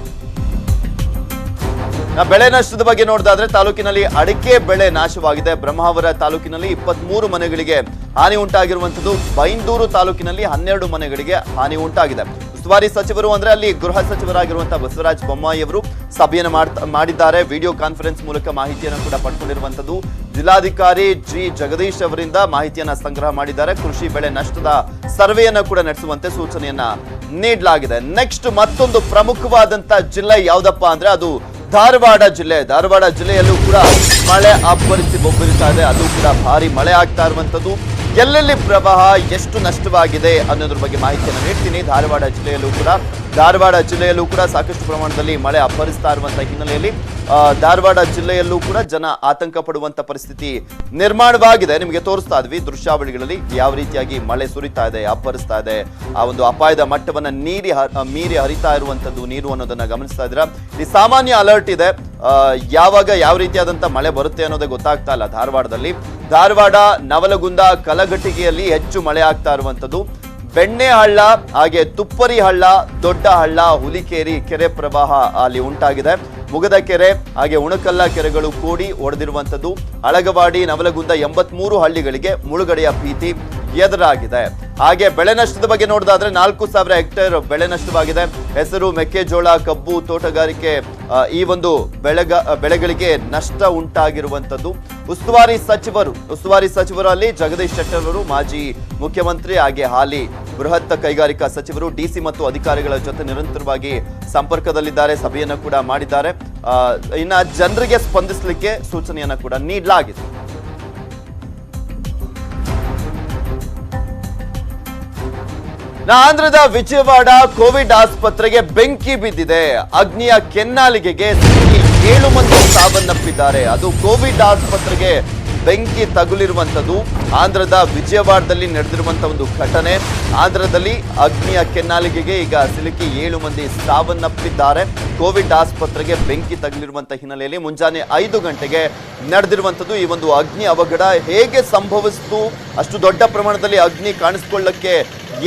ಬೆಳೆ ನಷ್ಟದ ಬಗ್ಗೆ ನೋಡೋದಾದ್ರೆ ತಾಲೂಕಿನಲ್ಲಿ ಅಡಿಕೆ ಬೆಳೆ ನಾಶವಾಗಿದೆ. ಬ್ರಹ್ಮಾವರ ತಾಲೂಕಿನಲ್ಲಿ ಇಪ್ಪತ್ಮೂರು ಮನೆಗಳಿಗೆ ಹಾನಿ ಉಂಟಾಗಿರುವಂತದ್ದು ಬೈಂದೂರು ತಾಲೂಕಿನಲ್ಲಿ ಹನ್ನೆರಡು ಮನೆಗಳಿಗೆ ಹಾನಿ ಉಂಟಾಗಿದೆ. ಉಸ್ತುವಾರಿ ಸಚಿವರು ಅಂದ್ರೆ ಅಲ್ಲಿ ಗೃಹ ಸಚಿವರಾಗಿರುವಂತಹ ಬಸವರಾಜ ಬೊಮ್ಮಾಯಿ ಅವರು ಸಭೆಯನ್ನು ಮಾಡಿದ್ದಾರೆ. ವಿಡಿಯೋ ಕಾನ್ಫರೆನ್ಸ್ ಮೂಲಕ ಮಾಹಿತಿಯನ್ನು ಕೂಡ ಪಡ್ಕೊಂಡಿರುವಂತದ್ದು ಜಿಲ್ಲಾಧಿಕಾರಿ ಜಿ. ಜಗದೀಶ್ ಅವರಿಂದ ಮಾಹಿತಿಯನ್ನ ಸಂಗ್ರಹ ಮಾಡಿದ್ದಾರೆ. ಕೃಷಿ ಬೆಳೆ ನಷ್ಟದ ಸರ್ವೆಯನ್ನು ಕೂಡ ನಡೆಸುವಂತೆ ಸೂಚನೆಯನ್ನ ನೀಡಲಾಗಿದೆ. ನೆಕ್ಸ್ಟ್ ಮತ್ತೊಂದು ಪ್ರಮುಖವಾದಂತ ಜಿಲ್ಲೆ ಯಾವ್ದಪ್ಪ ಅಂದ್ರೆ ಅದು ಧಾರವಾಡ ಜಿಲ್ಲೆ. ಧಾರವಾಡ ಜಿಲ್ಲೆಯಲ್ಲೂ ಕೂಡ ಮಳೆ ಅಬ್ಬರಿಸಿ ಬೊಬ್ಬರಿಸ್ತಾ ಇದೆ. ಅದು ಕೂಡ ಭಾರಿ ಮಳೆ ಆಗ್ತಾ ಇರುವಂತದ್ದು ಎಲ್ಲೆಲ್ಲಿ ಪ್ರವಾಹ, ಎಷ್ಟು ನಷ್ಟವಾಗಿದೆ ಅನ್ನೋದ್ರ ಬಗ್ಗೆ ಮಾಹಿತಿಯನ್ನು ನೀಡ್ತೀನಿ. ಧಾರವಾಡ ಜಿಲ್ಲೆಯಲ್ಲೂ ಕೂಡ ಧಾರವಾಡ ಜಿಲ್ಲೆಯಲ್ಲೂ ಕೂಡ ಸಾಕಷ್ಟು ಪ್ರಮಾಣದಲ್ಲಿ ಮಳೆ ಅಪ್ಪರಿಸ್ತಾ ಇರುವಂತಹ ಹಿನ್ನೆಲೆಯಲ್ಲಿ ಧಾರವಾಡ ಜಿಲ್ಲೆಯಲ್ಲೂ ಕೂಡ ಜನ ಆತಂಕ ಪಡುವಂತ ಪರಿಸ್ಥಿತಿ ನಿರ್ಮಾಣವಾಗಿದೆ. ನಿಮಗೆ ತೋರಿಸ್ತಾ ಇದ್ವಿ ದೃಶ್ಯಾವಳಿಗಳಲ್ಲಿ ಯಾವ ರೀತಿಯಾಗಿ ಮಳೆ ಸುರಿತಾ ಇದೆ ಅಪ್ಪರಿಸ್ತಾ ಇದೆ. ಆ ಒಂದು ಅಪಾಯದ ಮಟ್ಟವನ್ನ ನೀರಿ ಮೀರಿ ಹರಿತಾ ಇರುವಂತದ್ದು ನೀರು ಅನ್ನೋದನ್ನ ಗಮನಿಸ್ತಾ ಇದ್ದೀರಾ? ಈ ಸಾಮಾನ್ಯ ಅಲರ್ಟ್ ಇದೆ. ಯಾವಾಗ ಯಾವ ರೀತಿಯಾದಂತ ಮಳೆ ಬರುತ್ತೆ ಅನ್ನೋದೇ ಗೊತ್ತಾಗ್ತಾ ಇಲ್ಲ ಧಾರವಾಡದಲ್ಲಿ. ಧಾರವಾಡ ನವಲಗುಂದ ಕಲಘಟಗಿಯಲ್ಲಿ ಹೆಚ್ಚು ಮಳೆ ಆಗ್ತಾ ಇರುವಂತದ್ದು. ಬೆಣ್ಣೆ ಹಳ್ಳ, ಹಾಗೆ ತುಪ್ಪರಿ ಹಳ್ಳ, ದೊಡ್ಡ ಹಳ್ಳ, ಹುಲಿಕೇರಿ ಕೆರೆ ಪ್ರವಾಹ ಅಲ್ಲಿ ಉಂಟಾಗಿದೆ. ಮುಗದ ಕೆರೆ, ಹಾಗೆ ಉಣಕಲ್ಲ ಕೆರೆಗಳು ಕೂಡಿ ಒಡೆದಿರುವಂತದ್ದು ಅಳಗವಾಡಿ ನವಲಗುಂದ ಎಂಬತ್ಮೂರು ಹಳ್ಳಿಗಳಿಗೆ ಮುಳುಗಡೆಯ ಭೀತಿ ಎದುರಾಗಿದೆ. ಹಾಗೆ ಬೆಳೆ ನಷ್ಟದ ಬಗ್ಗೆ ನೋಡೋದಾದ್ರೆ ನಾಲ್ಕು ಸಾವಿರ ಹೆಕ್ಟೇರ್ ಬೆಳೆ ನಷ್ಟವಾಗಿದೆ. ಹೆಸರು ಮೆಕ್ಕೆಜೋಳ, ಕಬ್ಬು, ತೋಟಗಾರಿಕೆ ಈ ಒಂದು ಬೆಳೆಗ, ಬೆಳೆಗಳಿಗೆ ನಷ್ಟ ಉಂಟಾಗಿರುವಂತದ್ದು ಉಸ್ತುವಾರಿ ಸಚಿವರು, ಉಸ್ತುವಾರಿ ಸಚಿವರಲ್ಲಿ ಜಗದೀಶ್ ಶೆಟ್ಟರ್ ಅವರು, ಮಾಜಿ ಮುಖ್ಯಮಂತ್ರಿ, ಹಾಗೆ ಹಾಲಿ ಬೃಹತ್ ಕೈಗಾರಿಕಾ ಸಚಿವರು, ಡಿಸಿ ಮತ್ತು ಅಧಿಕಾರಿಗಳ ಜೊತೆ ನಿರಂತರವಾಗಿ ಸಂಪರ್ಕದಲ್ಲಿದ್ದಾರೆ, ಸಭೆಯನ್ನ ಕೂಡ ಮಾಡಿದ್ದಾರೆ. ಇನ್ನು ಜನರಿಗೆ ಸ್ಪಂದಿಸಲಿಕ್ಕೆ ಸೂಚನೆಯನ್ನ ಕೂಡ ನೀಡಲಾಗಿದೆ. ಆಂಧ್ರದ ವಿಜಯವಾಡ ಕೋವಿಡ್ ಆಸ್ಪತ್ರೆಗೆ ಬೆಂಕಿ ಬಿದ್ದಿದೆ. ಅಗ್ನಿಯ ಕೆನ್ನಾಲಿಗೆಗೆ ಸಿಕ್ಕಿ ಏಳು ಮಂದಿ ಸಾವನ್ನಪ್ಪಿದ್ದಾರೆ. ಅದು ಕೋವಿಡ್ ಆಸ್ಪತ್ರೆಗೆ ಬೆಂಕಿ ತಗುಲಿರುವಂಥದ್ದು ಆಂಧ್ರದ ವಿಜಯವಾಡದಲ್ಲಿ ನಡೆದಿರುವಂಥ ಒಂದು ಘಟನೆ. ಆಂಧ್ರದಲ್ಲಿ ಅಗ್ನಿಯ ಕೆನ್ನಾಲಿಗೆಗೆ ಈಗ ಸಿಲುಕಿ ಏಳು ಮಂದಿ ಸಾವನ್ನಪ್ಪಿದ್ದಾರೆ. ಕೋವಿಡ್ ಆಸ್ಪತ್ರೆಗೆ ಬೆಂಕಿ ತಗುಲಿರುವಂಥ ಹಿನ್ನೆಲೆಯಲ್ಲಿ ಮುಂಜಾನೆ ಐದು ಗಂಟೆಗೆ ನಡೆದಿರುವಂಥದ್ದು ಈ ಒಂದು ಅಗ್ನಿ ಅವಘಡ. ಹೇಗೆ ಸಂಭವಿಸಿತು? ಅಷ್ಟು ದೊಡ್ಡ ಪ್ರಮಾಣದಲ್ಲಿ ಅಗ್ನಿ ಕಾಣಿಸ್ಕೊಳ್ಳಕ್ಕೆ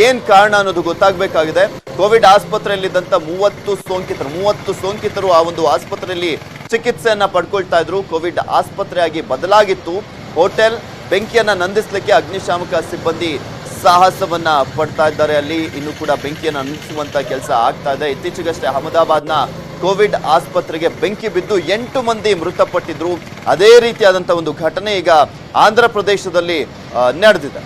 ಏನ್ ಕಾರಣ ಅನ್ನೋದು ಗೊತ್ತಾಗಬೇಕಾಗಿದೆ. ಕೋವಿಡ್ ಆಸ್ಪತ್ರೆಯಲ್ಲಿದ್ದಂಥ ಮೂವತ್ತು ಸೋಂಕಿತರು ಮೂವತ್ತು ಸೋಂಕಿತರು ಆ ಒಂದು ಆಸ್ಪತ್ರೆಯಲ್ಲಿ ಚಿಕಿತ್ಸೆಯನ್ನ ಪಡ್ಕೊಳ್ತಾ ಇದ್ರು. ಕೋವಿಡ್ ಆಸ್ಪತ್ರೆಯಾಗಿ ಬದಲಾಗಿತ್ತು. ಹೋಟೆಲ್ ಬೆಂಕಿಯನ್ನ ನಂದಿಸ್ಲಿಕ್ಕೆ ಅಗ್ನಿಶಾಮಕ ಸಿಬ್ಬಂದಿ ಸಾಹಸವನ್ನ ಪಡ್ತಾ ಇದ್ದಾರೆ. ಅಲ್ಲಿ ಇನ್ನು ಕೂಡ ಬೆಂಕಿಯನ್ನು ನಂದಿಸುವಂತ ಕೆಲಸ ಆಗ್ತಾ ಇದೆ. ಇತ್ತೀಚೆಗಷ್ಟೇ ಅಹಮದಾಬಾದ್ನ ಕೋವಿಡ್ ಆಸ್ಪತ್ರೆಗೆ ಬೆಂಕಿ ಬಿದ್ದು ಎಂಟು ಮಂದಿ ಮೃತಪಟ್ಟಿದ್ರು. ಅದೇ ರೀತಿಯಾದಂತಹ ಒಂದು ಘಟನೆ ಈಗ ಆಂಧ್ರ ಪ್ರದೇಶದಲ್ಲಿ ನಡೆದಿದೆ.